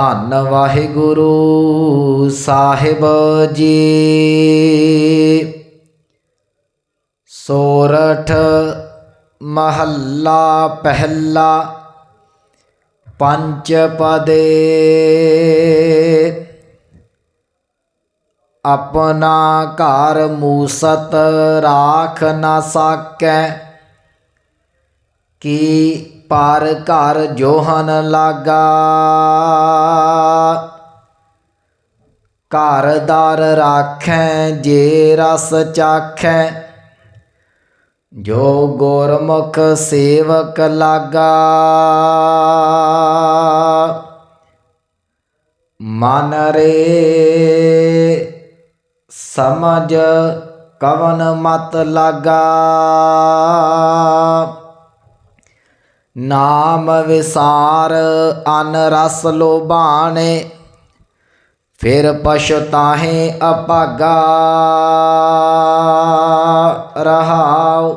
ਧੰਨ ਵਾਹਿਗੁਰੂ ਸਾਹਿਬ ਜੀ। ਸੋਰਠ ਮਹੱਲਾ ਪਹਿਲਾ ਪੰਚ ਪਦੇ ਆਪਣਾ ਘਰ ਮੂਸਤ ਰਾਖ ਨਾ ਸਾਕੈ। ਕੀ ਪਰ ਘਰ ਜੋਹਨ ਲਾਗਾ ਘਰ ਦਰ ਰਾਖੈ ਜੇ ਰਸ ਚਾਖੈ ਜੋ ਗੁਰਮੁਖ ਸੇਵਕ ਲਾਗਾ ਮਨ ਰੇ ਸਮਝ ਕਵਨ ਮਤ ਲਾਗਾ ਨਾਮ ਵਿਸਾਰ, ਅਨ ਰਸ ਲੋਭਾਣੇ, ਫਿਰ ਪਛਤਾਹੇ ਅਪਾਗਾ ਰਹਾਉ,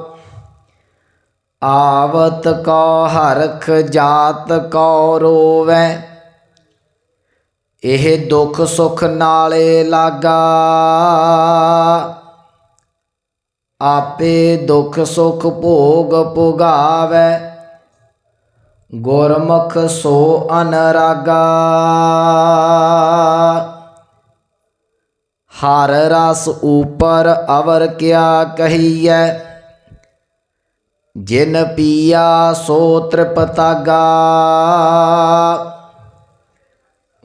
ਆਵਤ ਕੋ ਹਰਖ ਜਾਤ ਕੋ ਰੋਵੈ, ਇਹ ਦੁੱਖ ਸੁਖ ਨਾਲੇ ਲਾਗਾ। ਆਪੇ ਦੁੱਖ ਸੁਖ ਭੋਗ ਪੁਗਾਵੈ ਗੁਰਮੁਖ ਸੋ ਅਨਰਾਗਾ ਹਰ ਰਸ ਉਪਰ ਅਵਰ ਕਿਆ ਕਹੀਐ ਜਿਨ ਪੀਆ ਸੋ ਤ੍ਰਿਪਤਾਗਾ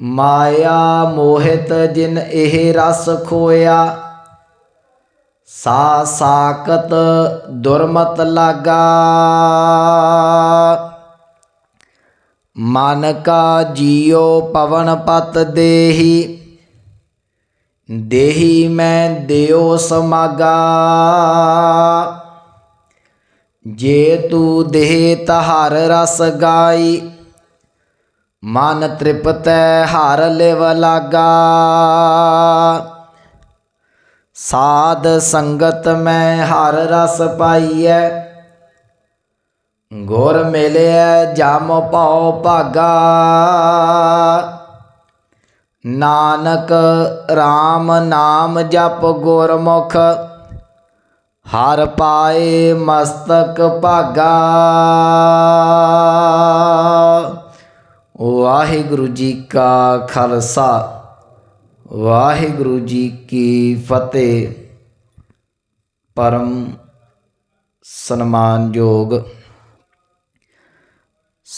ਮਾਇਆ ਮੋਹਿਤ ਜਿਨ ਇਹ ਰਸ ਖੋਇਆ ਸਾ ਸਾਕਤ ਦੁਰਮਤ ਲਾਗਾ ਮਨ ਕਾ ਜੀਉ ਪਵਨ ਪਤ ਦੇਹੀ ਦੇਹੀ ਮੈਂ ਦਿਓ ਸਮਾਗਾ। ਜੇ ਤੂੰ ਦੇਹ ਤਹਰ ਰਸ ਗਾਈ, ਮਨ ਤ੍ਰਿਪਤੈ ਹਰ ਲਿਵ ਲਾਗਾ। ਸਾਧ ਸੰਗਤ ਮੈਂ ਹਰ ਰਸ ਪਾਈਐ ਗੁਰ ਮਿਲਿਆ ਜਮ ਭਉ ਭਾਗਾ। ਨਾਨਕ RAM ਨਾਮ ਜਪ ਗੁਰਮੁਖ, ਹਰ ਪਾਏ ਮਸਤਕ ਭਾਗਾ। ਵਾਹਿਗੁਰੂ ਜੀ ਕਾ ਖਾਲਸਾ, ਵਾਹਿਗੁਰੂ ਜੀ ਕੀ ਫਤਿਹ। ਪਰਮ ਸਨਮਾਨਯੋਗ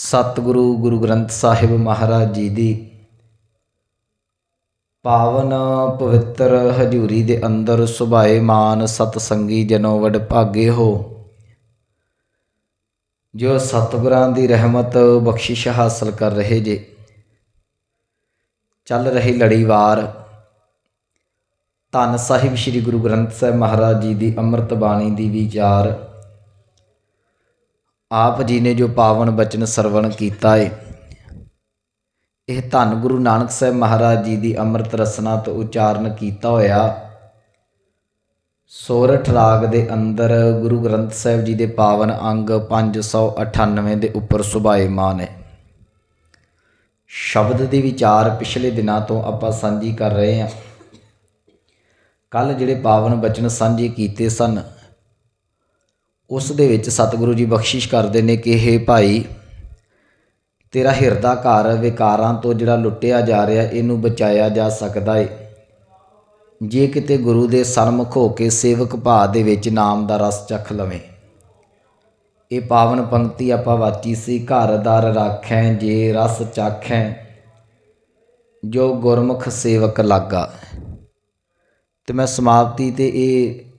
ਸਤਿਗੁਰੂ ਗੁਰੂ ਗ੍ਰੰਥ ਸਾਹਿਬ ਮਹਾਰਾਜ ਜੀ ਦੀ ਪਾਵਨ ਪਵਿੱਤਰ ਹਜੂਰੀ ਦੇ ਅੰਦਰ ਸੁਭਾਏ ਮਾਨ ਸਤ ਸੰਗੀ ਜਨੋ ਵਡ ਭਾਗੇ ਹੋ। ਜੋ ਸਤਿਗੁਰਾਂ ਦੀ ਰਹਿਮਤ ਬਖਸ਼ਿਸ਼ ਹਾਸਲ ਕਰ ਰਹੇ ਜੇ। ਚੱਲ ਰਹੀ ਲੜੀਵਾਰ ਧੰਨ ਸਾਹਿਬ ਸ੍ਰੀ ਗੁਰੂ ਗ੍ਰੰਥ ਸਾਹਿਬ ਮਹਾਰਾਜ ਜੀ ਦੀ ਅੰਮ੍ਰਿਤ ਬਾਣੀ ਦੀ ਵਿਚਾਰ। ਆਪ ਜੀ ਨੇ ਜੋ ਪਾਵਨ ਬਚਨ ਸਰਵਣ ਕੀਤਾ ਏ। ਇਹ ਧੰਨ ਗੁਰੂ ਨਾਨਕ ਸਾਹਿਬ ਮਹਾਰਾਜ ਜੀ ਦੀ ਅੰਮ੍ਰਿਤ ਰਸਨਾ ਤੋਂ ਉਚਾਰਨ ਕੀਤਾ ਹੋਇਆ। ਸੋਰਠ ਰਾਗ ਦੇ ਅੰਦਰ ਗੁਰੂ ਗ੍ਰੰਥ ਸਾਹਿਬ ਜੀ ਦੇ ਪਾਵਨ ਅੰਗ 598 ਦੇ ਉੱਪਰ ਸੁਭਾਏਮਾਨ ਹੈ। ਸ਼ਬਦ ਦੇ ਵਿਚਾਰ ਪਿਛਲੇ ਦਿਨਾਂ ਤੋਂ ਆਪਾਂ ਸਾਂਝੀ ਕਰ ਰਹੇ ਹਾਂ। ਕੱਲ ਜਿਹੜੇ ਪਾਵਨ ਬਚਨ ਸਾਂਝੇ ਕੀਤੇ ਸਨ ਉਸ ਦੇ ਵਿੱਚ ਸਤਿਗੁਰੂ ਜੀ ਬਖਸ਼ਿਸ਼ ਕਰਦੇ ਨੇ ਕਿ ਇਹ ਭਾਈ, ਤੇਰਾ ਹਿਰਦਾ ਘਰ ਵਿਕਾਰਾਂ ਤੋਂ ਜਿਹੜਾ ਲੁੱਟਿਆ ਜਾ ਰਿਹਾ, ਇਹਨੂੰ ਬਚਾਇਆ ਜਾ ਸਕਦਾ ਏ। ਜੇ ਕਿਤੇ ਗੁਰੂ ਦੇ ਸਨਮੁਖ ਹੋ ਕੇ ਸੇਵਕ ਭਾ ਦੇ ਵਿੱਚ ਨਾਮ ਦਾ ਰਸ ਚਖ ਲਵੇਂ। ਇਹ ਪਾਵਨ ਪੰਕਤੀ ਆਪਾਂ ਵਾਚੀ ਸੀ, ਘਰ ਦਰ ਰਾਖੈ, ਜੇ ਰਸ ਚਾਖੈ, ਜੋ ਗੁਰਮੁਖ ਸੇਵਕ ਲਾਗਾ। ਤੇ ਮੈਂ ਸਮਾਪਤੀ ਤੇ ਇਹ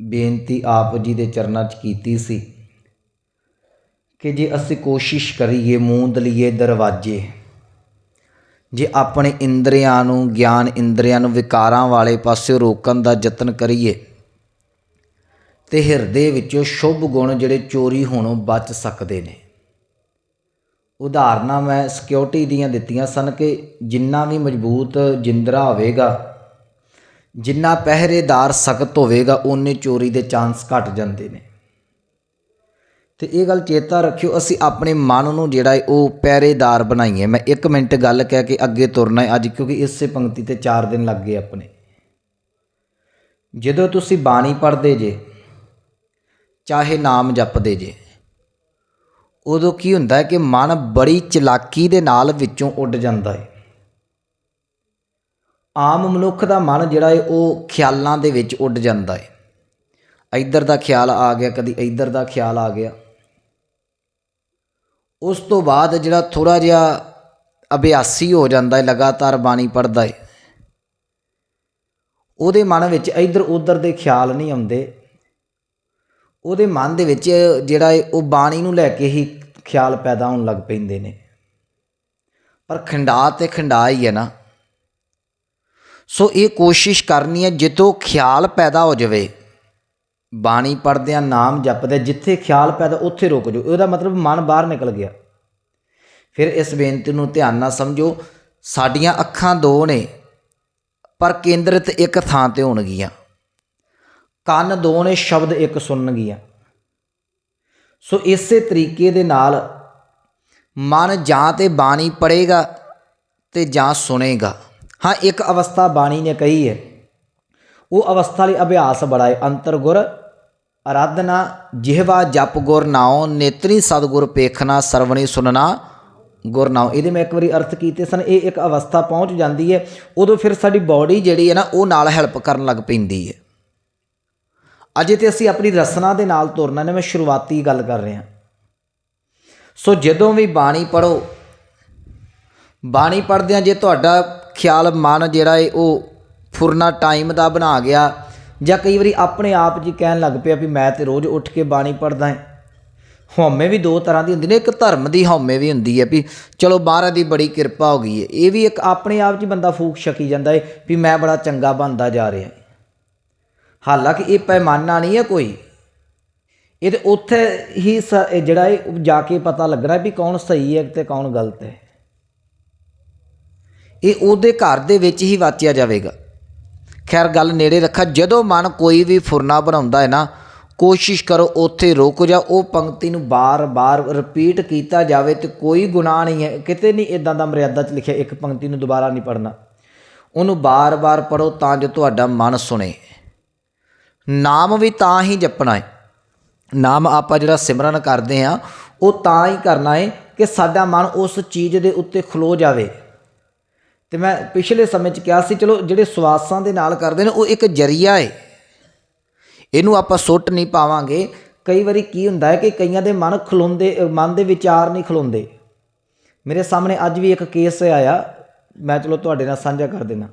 ਬੇਨਤੀ ਆਪ ਜੀ ਦੇ ਚਰਨਾਂ 'ਚ ਕੀਤੀ ਸੀ ਕਿ ਜੇ ਅਸੀਂ ਕੋਸ਼ਿਸ਼ ਕਰੀਏ ਮੂੰਦ ਲਈਏ ਦਰਵਾਜ਼ੇ, ਜੇ ਆਪਣੇ ਇੰਦਰੀਆਂ ਨੂੰ, ਗਿਆਨ ਇੰਦਰੀਆਂ ਨੂੰ ਵਿਕਾਰਾਂ ਵਾਲੇ ਪਾਸੇ ਰੋਕਣ ਦਾ ਯਤਨ ਕਰੀਏ, ਤੇ ਹਿਰਦੇ ਵਿੱਚੋਂ ਸ਼ੁਭ ਗੁਣ ਜਿਹੜੇ ਚੋਰੀ ਹੋਣੋਂ ਬਚ ਸਕਦੇ ਨੇ। ਉਦਾਹਰਨਾਂ ਮੈਂ ਸਿਕਿਉਰਿਟੀ ਦੀਆਂ ਦਿੱਤੀਆਂ ਸਨ ਕਿ ਜਿੰਨਾ ਵੀ ਮਜ਼ਬੂਤ ਜਿੰਦਰਾ ਹੋਵੇਗਾ ਜਿੰਨਾ ਪਹਿਰੇਦਾਰ ਸਖਤ ਹੋਵੇਗਾ, ਓਨੇ ਚੋਰੀ ਦੇ ਚਾਂਸ ਘਟ ਜਾਂਦੇ ਨੇ। ਤੇ ਇਹ ਗੱਲ ਚੇਤਾ ਰੱਖਿਓ, ਅਸੀਂ ਆਪਣੇ ਮਨ ਨੂੰ ਜਿਹੜਾ ਹੈ ਉਹ ਪਹਿਰੇਦਾਰ ਬਣਾਈਏ। ਮੈਂ 1 ਮਿੰਟ ਗੱਲ ਕਹਿ ਕੇ ਅੱਗੇ ਤੁਰਨਾ ਹੈ ਅੱਜ, ਕਿਉਂਕਿ ਇਸੇ ਪੰਕਤੀ ਤੇ 4 ਦਿਨ ਲੱਗ ਗਏ ਆਪਣੇ। ਜਦੋਂ ਤੁਸੀਂ ਬਾਣੀ ਪੜ੍ਹਦੇ ਜੇ, ਚਾਹੇ ਨਾਮ ਜਪਦੇ ਜੇ, ਉਦੋਂ ਕੀ ਹੁੰਦਾ ਹੈ ਕਿ ਮਨ ਬੜੀ ਚਲਾਕੀ ਦੇ ਨਾਲ ਵਿੱਚੋਂ ਉੱਡ ਜਾਂਦਾ ਹੈ ਆਮ ਮਨੁੱਖ ਦਾ ਮਨ ਜਿਹੜਾ ਹੈ ਉਹ ਖਿਆਲਾਂ ਦੇ ਵਿੱਚ ਉੱਡ ਜਾਂਦਾ ਹੈ ਇੱਧਰ ਦਾ ਖਿਆਲ ਆ ਗਿਆ, ਕਦੀ ਇੱਧਰ ਦਾ ਖਿਆਲ ਆ ਗਿਆ। ਉਸ ਤੋਂ ਬਾਅਦ ਜਿਹੜਾ ਥੋੜਾ ਜਿਹਾ ਅਭਿਆਸੀ ਹੋ ਜਾਂਦਾ ਹੈ ਲਗਾਤਾਰ ਬਾਣੀ ਪੜ੍ਹਦਾ ਏ। ਉਹਦੇ ਮਨ ਵਿੱਚ ਇੱਧਰ ਉੱਧਰ ਦੇ ਖਿਆਲ ਨਹੀਂ ਆਉਂਦੇ। ਉਹਦੇ ਮਨ ਦੇ ਵਿੱਚ ਜਿਹੜਾ ਹੈ ਉਹ ਬਾਣੀ ਨੂੰ ਲੈ ਕੇ ਹੀ ਖਿਆਲ ਪੈਦਾ ਹੋਣ ਲੱਗ ਪੈਂਦੇ ਨੇ। ਪਰ ਖੰਡਾ ਤੇ ਖੰਡਾ ਹੀ ਹੈ ਨਾ। ਸੋ ਇਹ ਕੋਸ਼ਿਸ਼ ਕਰਨੀ ਹੈ ਜਿੱਥੋਂ ਖਿਆਲ ਪੈਦਾ ਹੋ ਜਾਵੇ। ਬਾਣੀ ਪੜ੍ਹਦਿਆਂ ਨਾਮ ਜਪਦੇ, ਜਿੱਥੇ ਖਿਆਲ ਪੈਦਾ, ਉੱਥੇ ਰੁਕ ਜਾਓ। ਉਹਦਾ ਮਤਲਬ ਮਨ ਬਾਹਰ ਨਿਕਲ ਗਿਆ। ਫਿਰ ਇਸ ਬੇਨਤੀ ਨੂੰ ਧਿਆਨ ਨਾਲ ਸਮਝੋ, ਸਾਡੀਆਂ ਅੱਖਾਂ ਦੋ ਨੇ, ਪਰ ਕੇਂਦਰਿਤ ਇੱਕ ਥਾਂ ਤੇ ਹੋਣਗੀਆਂ। ਕੰਨ ਦੋ ਨੇ, ਸ਼ਬਦ ਇੱਕ ਸੁਣਨਗੀਆਂ। ਸੋ ਇਸੇ ਤਰੀਕੇ ਦੇ ਨਾਲ ਮਨ ਜਾਂ ਤੇ ਬਾਣੀ ਪੜੇਗਾ ਤੇ ਜਾਂ ਸੁਣੇਗਾ। ਹਾਂ, ਇੱਕ ਅਵਸਥਾ ਬਾਣੀ ਨੇ ਕਹੀ ਹੈ। ਉਹ ਅਵਸਥਾ ਲਈ ਅਭਿਆਸ ਬੜਾ ਹੈ। ਅੰਤਰ ਗੁਰ ਅਰਾਧਨਾ, ਜਿਹਵਾ ਜਪ ਗੁਰ ਨਾਉ, ਨੇਤਰੀ ਸਤਗੁਰ ਪੇਖਣਾ ਸਰਵਣੀ ਸੁਨਣਾ ਗੁਰ ਨਾਉ। ਇਹਦੇ ਮੈਂ ਇੱਕ ਵਾਰੀ ਅਰਥ ਕੀਤੇ ਸਨ, ਇਹ ਇੱਕ ਅਵਸਥਾ ਪਹੁੰਚ ਜਾਂਦੀ ਹੈ। ਉਦੋਂ ਫਿਰ ਸਾਡੀ ਬਾਡੀ ਜਿਹੜੀ ਹੈ ਨਾ, ਉਹ ਨਾਲ ਹੈਲਪ ਕਰਨ ਲੱਗ ਪੈਂਦੀ ਹੈ। ਅਜੇ ਤੇ ਅਸੀਂ ਆਪਣੀ ਰਸਨਾ ਦੇ ਨਾਲ ਤੁਰਨਾ ਨੇ, ਮੈਂ ਸ਼ੁਰੂਆਤੀ ਗੱਲ ਕਰ ਰਿਹਾ। ਸੋ ਜਦੋਂ ਵੀ ਬਾਣੀ ਪੜੋ ਬਾਣੀ ਪੜਦਿਆਂ ਜੇ ਤੁਹਾਡਾ ਖਿਆਲ, ਮਨ ਜਿਹੜਾ ਏ, ਉਹ ਫੁਰਨਾ ਟਾਈਮ ਦਾ ਬਣਾ ਗਿਆ। ਜਾਂ ਕਈ ਵਾਰੀ ਆਪਣੇ ਆਪ ਜੀ ਕਹਿਣ ਲੱਗ ਪਿਆ ਵੀ ਮੈਂ ਤੇ ਰੋਜ਼ ਉੱਠ ਕੇ ਬਾਣੀ ਪੜਦਾ ਹਾਂ ਹਉਮੈ ਵੀ ਦੋ ਤਰ੍ਹਾਂ ਦੀ ਹੁੰਦੀ ਨੇ, ਇੱਕ ਧਰਮ ਦੀ ਹਉਮੈ ਵੀ ਹੁੰਦੀ ਹੈ ਵੀ ਚਲੋ ਮਹਾਰਾਜ ਦੀ ਬੜੀ ਕਿਰਪਾ ਹੋ ਗਈ ਹੈ ਇਹ ਵੀ ਇੱਕ ਆਪਣੇ ਆਪ 'ਚ ਬੰਦਾ ਫੂਕ ਛਕੀ ਜਾਂਦਾ ਹੈ ਵੀ ਮੈਂ ਬੜਾ ਚੰਗਾ ਬਣਦਾ ਜਾ ਰਿਹਾ ਹਾਲਾਂਕਿ ਇਹ ਪੈਮਾਨਾ ਨਹੀਂ ਹੈ ਕੋਈ। ਇਹ ਤੇ ਉੱਥੇ ਹੀ ਸ- ਜਿਹੜਾ ਹੈ ਜਾ ਕੇ ਪਤਾ ਲੱਗਣਾ ਵੀ ਕੌਣ ਸਹੀ ਹੈ ਤੇ ਕੌਣ ਗਲਤ ਹੈ ਇਹ ਉਹਦੇ ਘਰ ਦੇ ਵਿੱਚ ਹੀ ਵਾਚਿਆ ਜਾਵੇਗਾ। ਖੈਰ, ਗੱਲ ਨੇੜੇ ਰੱਖਾ, ਜਦੋਂ ਮਨ ਕੋਈ ਵੀ ਫੁਰਨਾ ਬਣਾਉਂਦਾ ਹੈ ਨਾ, ਕੋਸ਼ਿਸ਼ ਕਰੋ ਉੱਥੇ ਰੁਕ ਜਾ, ਉਹ ਪੰਕਤੀ ਨੂੰ ਬਾਰ-ਬਾਰ ਰਿਪੀਟ ਕੀਤਾ ਜਾਵੇ ਤੇ ਕੋਈ ਗੁਨਾਹ ਨਹੀਂ ਹੈ। ਕਿਤੇ ਨਹੀਂ ਇਦਾਂ ਦਾ ਮਰਿਆਦਾ 'ਚ ਲਿਖਿਆ, ਇੱਕ ਪੰਕਤੀ ਨੂੰ ਦੁਬਾਰਾ ਨਹੀਂ ਪੜਨਾ ਉਹਨੂੰ ਬਾਰ-ਬਾਰ ਪੜੋ ਤਾਂ ਜੋ ਤੁਹਾਡਾ ਮਨ ਸੁਣੇ। ਨਾਮ ਵੀ ਤਾਂ ਹੀ ਜਪਣਾ ਹੈ। ਨਾਮ ਆਪਾਂ ਜਿਹੜਾ ਸਿਮਰਨ ਕਰਦੇ ਆ ਉਹ ਤਾਂ ਹੀ ਕਰਨਾ ਹੈ ਕਿ ਸਾਡਾ ਮਨ ਉਸ ਚੀਜ਼ ਦੇ ਉੱਤੇ ਖਲੋ ਜਾਵੇ। ਤੇ ਮੈਂ ਪਿਛਲੇ ਸਮੇਂ 'ਚ ਕਿਹਾ ਸੀ, ਚਲੋ ਜਿਹੜੇ ਸਵਾਸਾਂ ਦੇ ਨਾਲ ਕਰਦੇ ਨੇ, ਉਹ ਇੱਕ ਜਰੀਆ ਹੈ ਇਹਨੂੰ ਆਪਾਂ ਸੁੱਟ ਨਹੀਂ ਪਾਵਾਂਗੇ। ਕਈ ਵਾਰੀ ਕੀ ਹੁੰਦਾ ਹੈ ਕਿ ਕਈਆਂ ਦੇ ਮਨ ਖਲੋਂਦੇ, ਮਨ ਦੇ ਵਿਚਾਰ ਨਹੀਂ ਖਲੋਂਦੇ। ਮੇਰੇ ਸਾਹਮਣੇ ਅੱਜ ਵੀ ਇੱਕ ਕੇਸ ਆਇਆ, ਮੈਂ ਚਲੋ ਤੁਹਾਡੇ ਨਾਲ ਸਾਂਝਾ ਕਰ ਦੇਣਾ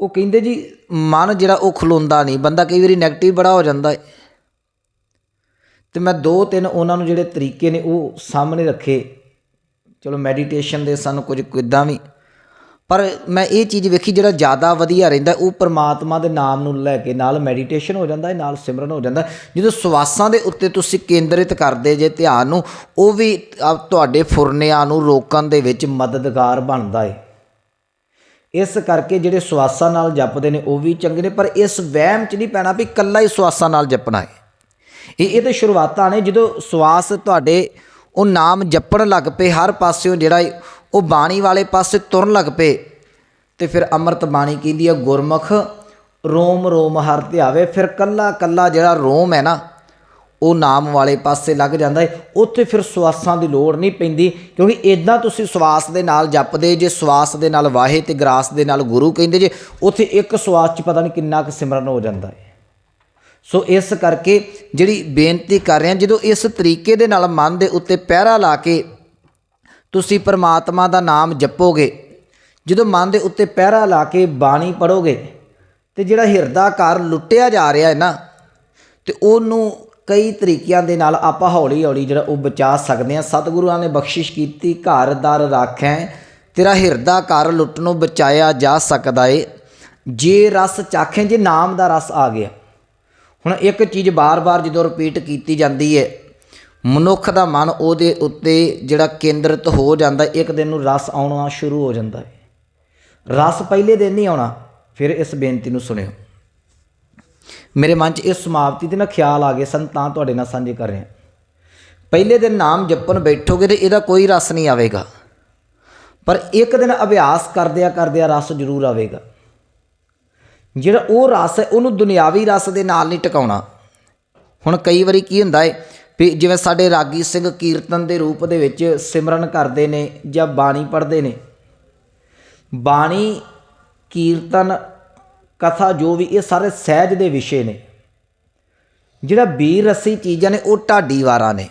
ਉਹ ਕਹਿੰਦੇ ਜੀ, ਮਨ ਜਿਹੜਾ ਉਹ ਖਲੋਂਦਾ ਨਹੀਂ, ਬੰਦਾ ਕਈ ਵਾਰੀ 네ਗੇਟਿਵ ਬੜਾ ਹੋ ਜਾਂਦਾ ਹੈ ਤੇ ਮੈਂ ਦੋ ਤਿੰਨ ਉਹਨਾਂ ਨੂੰ ਜਿਹੜੇ ਤਰੀਕੇ ਨੇ ਉਹ ਸਾਹਮਣੇ ਰੱਖੇ। ਚਲੋ ਮੈਡੀਟੇਸ਼ਨ ਦੇ ਸਾਨੂੰ ਕੁਝ ਕਿੱਦਾਂ ਵੀ ਪਰ ਮੈਂ ਇਹ ਚੀਜ਼ ਵੇਖੀ ਜਿਹੜਾ ਜ਼ਿਆਦਾ ਵਧੀਆ ਰਹਿੰਦਾ, ਉਹ ਪਰਮਾਤਮਾ ਦੇ ਨਾਮ ਨੂੰ ਲੈ ਕੇ ਨਾਲ ਮੈਡੀਟੇਸ਼ਨ ਹੋ ਜਾਂਦਾ ਹੈ, ਨਾਲ ਸਿਮਰਨ ਹੋ ਜਾਂਦਾ ਜਦੋਂ ਸਵਾਸਾਂ ਦੇ ਉੱਤੇ ਤੁਸੀਂ ਕੇਂਦਰਿਤ ਕਰਦੇ ਜੇ ਧਿਆਨ ਨੂੰ, ਉਹ ਵੀ ਤੁਹਾਡੇ ਫੁਰਨਿਆਂ ਨੂੰ ਰੋਕਣ ਦੇ ਵਿੱਚ ਮਦਦਗਾਰ ਬਣਦਾ ਹੈ ਇਸ ਕਰਕੇ ਜਿਹੜੇ ਸਵਾਸਾਂ ਨਾਲ ਜਪਦੇ ਨੇ, ਉਹ ਵੀ ਚੰਗੇ ਨੇ, ਪਰ ਇਸ ਵਹਿਮ 'ਚ ਨਹੀਂ ਪੈਣਾ ਵੀ ਇਕੱਲਾ ਹੀ ਸਵਾਸਾਂ ਨਾਲ ਜਪਣਾ ਹੈ ਇਹ ਇਹ ਤੇ ਸ਼ੁਰੂਆਤਾਂ ਨੇ, ਜਦੋਂ ਸਵਾਸ ਤੁਹਾਡੇ, ਉਹ ਨਾਮ ਜਪਣ ਲੱਗ ਪਏ, ਹਰ ਪਾਸਿਓਂ ਜਿਹੜਾ ਉਹ ਬਾਣੀ ਵਾਲੇ ਪਾਸੇ ਤੁਰਨ ਲੱਗ ਪਏ ਤੇ ਫਿਰ ਅੰਮ੍ਰਿਤ ਬਾਣੀ ਕਹਿੰਦੀ ਆ, ਗੁਰਮੁਖ, ਰੋਮ ਰੋਮ ਹਰ ਧਿਆਵੇ। ਫਿਰ ਕੱਲਾ ਕੱਲਾ ਜਿਹੜਾ ਰੋਮ ਹੈ ਨਾ, ਉਹ ਨਾਮ ਵਾਲੇ ਪਾਸੇ ਲੱਗ ਜਾਂਦਾ ਹੈ ਉੱਥੇ ਫਿਰ ਸਵਾਸਾਂ ਦੀ ਲੋੜ ਨਹੀਂ ਪੈਂਦੀ, ਕਿਉਂਕਿ ਇਦਾਂ ਤੁਸੀਂ ਸਵਾਸ ਦੇ ਨਾਲ ਜਪਦੇ, ਜੇ ਸਵਾਸ ਦੇ ਨਾਲ ਵਾਹੇ ਤੇ ਗਰਾਸ ਦੇ ਨਾਲ ਗੁਰੂ ਕਹਿੰਦੇ ਜੇ, ਉੱਥੇ ਇੱਕ ਸਵਾਸ 'ਚ ਪਤਾ ਨਹੀਂ ਕਿੰਨਾ ਕੁ ਸਿਮਰਨ ਹੋ ਜਾਂਦਾ ਹੈ ਸੋ ਇਸ ਕਰਕੇ ਜਿਹੜੀ ਬੇਨਤੀ ਕਰ ਰਹੇ ਹਾਂ, ਜਦੋਂ ਇਸ ਤਰੀਕੇ ਦੇ ਨਾਲ ਮਨ ਦੇ ਉੱਤੇ ਪਹਿਰਾ ਲਾ ਕੇ ਤੁਸੀਂ ਪਰਮਾਤਮਾ ਦਾ ਨਾਮ ਜਪੋਗੇ। ਜਦੋਂ ਮਨ ਦੇ ਉੱਤੇ ਪਹਿਰਾ ਲਾ ਕੇ ਬਾਣੀ ਪੜੋਗੇ ਤੇ ਜਿਹੜਾ ਹਿਰਦਾ ਘਰ ਲੁੱਟਿਆ ਜਾ ਰਿਹਾ ਹੈ ਨਾ, ਤੇ ਉਹਨੂੰ ਕਈ ਤਰੀਕਿਆਂ ਦੇ ਨਾਲ ਆਪਾਂ ਹੌਲੀ ਹੌਲੀ ਜਿਹੜਾ ਉਹ ਬਚਾ ਸਕਦੇ ਹਾਂ। ਸਤਿਗੁਰਾਂ ਨੇ ਬਖਸ਼ਿਸ਼ ਕੀਤੀ, ਘਰ ਦਰ ਰਾਖੈ, ਤੇਰਾ ਹਿਰਦਾ ਘਰ ਲੁੱਟਣੋਂ ਬਚਾਇਆ ਜਾ ਸਕਦਾ ਏ। ਜੇ ਰਸ ਚਾਖੇ, ਜੇ ਨਾਮ ਦਾ ਰਸ ਆ ਗਿਆ। ਹੁਣ ਇੱਕ ਚੀਜ਼ ਬਾਰ-ਬਾਰ ਜਦੋਂ ਰਿਪੀਟ ਕੀਤੀ ਜਾਂਦੀ ਹੈ ਮਨੁੱਖ ਦਾ ਮਨ ਉਹਦੇ ਉੱਤੇ ਜਿਹੜਾ ਕੇਂਦਰਿਤ ਹੋ ਜਾਂਦਾ, ਇੱਕ ਦਿਨ ਨੂੰ ਰਸ ਆਉਣਾ ਸ਼ੁਰੂ ਹੋ ਜਾਂਦਾ ਹੈ। ਰਸ ਪਹਿਲੇ ਦਿਨ ਨਹੀਂ ਆਉਣਾ, ਫਿਰ ਇਸ ਬੇਨਤੀ ਨੂੰ ਸੁਣਿਓ। ਮੇਰੇ ਮਨ 'ਚ ਇਸ ਸਮਾਪਤੀ ਦੇ ਨਾ ਖਿਆਲ ਆ ਗਏ ਸਨ, ਤਾਂ ਤੁਹਾਡੇ ਨਾਲ ਸਾਂਝੇ ਕਰ ਰਿਹਾ। ਪਹਿਲੇ ਦਿਨ ਨਾਮ ਜਪਣ ਬੈਠੋਗੇ ਤੇ ਇਹਦਾ ਕੋਈ ਰਸ ਨਹੀਂ ਆਵੇਗਾ। ਪਰ ਇੱਕ ਦਿਨ ਅਭਿਆਸ ਕਰਦਿਆਂ ਕਰਦਿਆਂ ਰਸ ਜ਼ਰੂਰ ਆਵੇਗਾ। ਜਿਹੜਾ ਉਹ ਰਸ ਹੈ, ਉਹਨੂੰ ਦੁਨਿਆਵੀ ਰਸ ਦੇ ਨਾਲ ਨਹੀਂ ਟਿਕਾਉਣਾ। ਹੁਣ ਕਈ ਵਾਰੀ ਕੀ ਹੁੰਦਾ ਹੈ ਵੀ ਜਿਵੇਂ ਸਾਡੇ ਰਾਗੀ ਸਿੰਘ ਕੀਰਤਨ ਦੇ ਰੂਪ ਦੇ ਵਿੱਚ ਸਿਮਰਨ ਕਰਦੇ ਨੇ ਜਾਂ ਬਾਣੀ ਪੜ੍ਹਦੇ ਨੇ। ਬਾਣੀ, ਕੀਰਤਨ, ਕਥਾ ਜੋ ਵੀ, ਇਹ ਸਾਰੇ ਸਹਿਜ ਦੇ ਵਿਸ਼ੇ ਨੇ। ਜਿਹੜਾ ਵੀਰ ਰਸੀ ਚੀਜ਼ਾਂ ਨੇ, ਉਹ ਢਾਡੀ ਵਾਰਾਂ ਨੇ।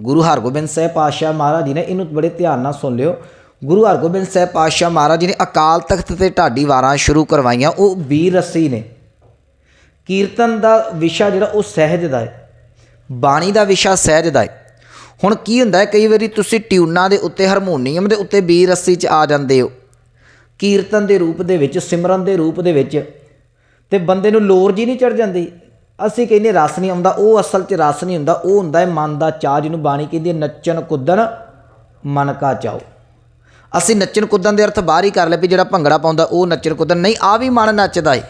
ਗੁਰੂ ਹਰਗੋਬਿੰਦ ਸਾਹਿਬ ਪਾਤਸ਼ਾਹ ਮਹਾਰਾਜ ਜੀ ਨੇ ਇਹਨੂੰ ਬੜੇ ਧਿਆਨ ਨਾਲ ਸੁਣ ਲਿਓ। ਗੁਰੂ ਹਰਗੋਬਿੰਦ ਸਾਹਿਬ ਪਾਤਸ਼ਾਹ ਮਹਾਰਾਜ ਜੀ ਨੇ ਅਕਾਲ ਤਖਤ ਤੇ ਢਾਡੀ ਵਾਰਾਂ ਸ਼ੁਰੂ ਕਰਵਾਈਆਂ, ਉਹ ਵੀਰ ਰਸੀ ਨੇ। ਕੀਰਤਨ ਦਾ ਵਿਸ਼ਾ ਜਿਹੜਾ, ਉਹ ਸਹਿਜ ਦਾ ਹੈ। ਬਾਣੀ ਦਾ ਵਿਸ਼ਾ ਸਹਿਜ ਦਾ ਹੈ। ਹੁਣ ਕੀ ਹੁੰਦਾ ਹੈ, ਕਈ ਵਾਰੀ ਤੁਸੀਂ ਟਿਊਨਾਂ ਦੇ ਉੱਤੇ, ਹਾਰਮੋਨੀਅਮ ਦੇ ਉੱਤੇ ਬੀ ਰੱਸੀ 'ਚ ਆ ਜਾਂਦੇ ਹੋ। ਕੀਰਤਨ ਦੇ ਰੂਪ ਦੇ ਵਿੱਚ, ਸਿਮਰਨ ਦੇ ਰੂਪ ਦੇ ਵਿੱਚ ਤੇ ਬੰਦੇ ਨੂੰ ਲੋਰ ਜੀ ਨਹੀਂ ਚੜ ਜਾਂਦੀ। ਅਸੀਂ ਕਹਿੰਦੇ ਰਸ ਨਹੀਂ ਆਉਂਦਾ, ਉਹ ਅਸਲ 'ਚ ਰਸ ਨਹੀਂ ਹੁੰਦਾ, ਉਹ ਹੁੰਦਾ ਹੈ ਮਨ ਦਾ ਚਾਹ ਜਿਹਨੂੰ ਬਾਣੀ ਕਹਿੰਦੀ ਹੈ, ਨੱਚਣ ਕੁੱਦਣ ਮਨ ਕਾ ਚਾਓ ਅਸੀਂ ਨੱਚਣ ਕੁੱਦਣ ਦੇ ਅਰਥ ਬਾਹਰ ਹੀ ਕਰ ਲਏ ਵੀ ਜਿਹੜਾ ਭੰਗੜਾ ਪਾਉਂਦਾ, ਉਹ ਨੱਚਣ ਕੁੱਦਣ। ਨਹੀਂ ਆ ਵੀ ਮਨ ਨੱਚਦਾ ਏ।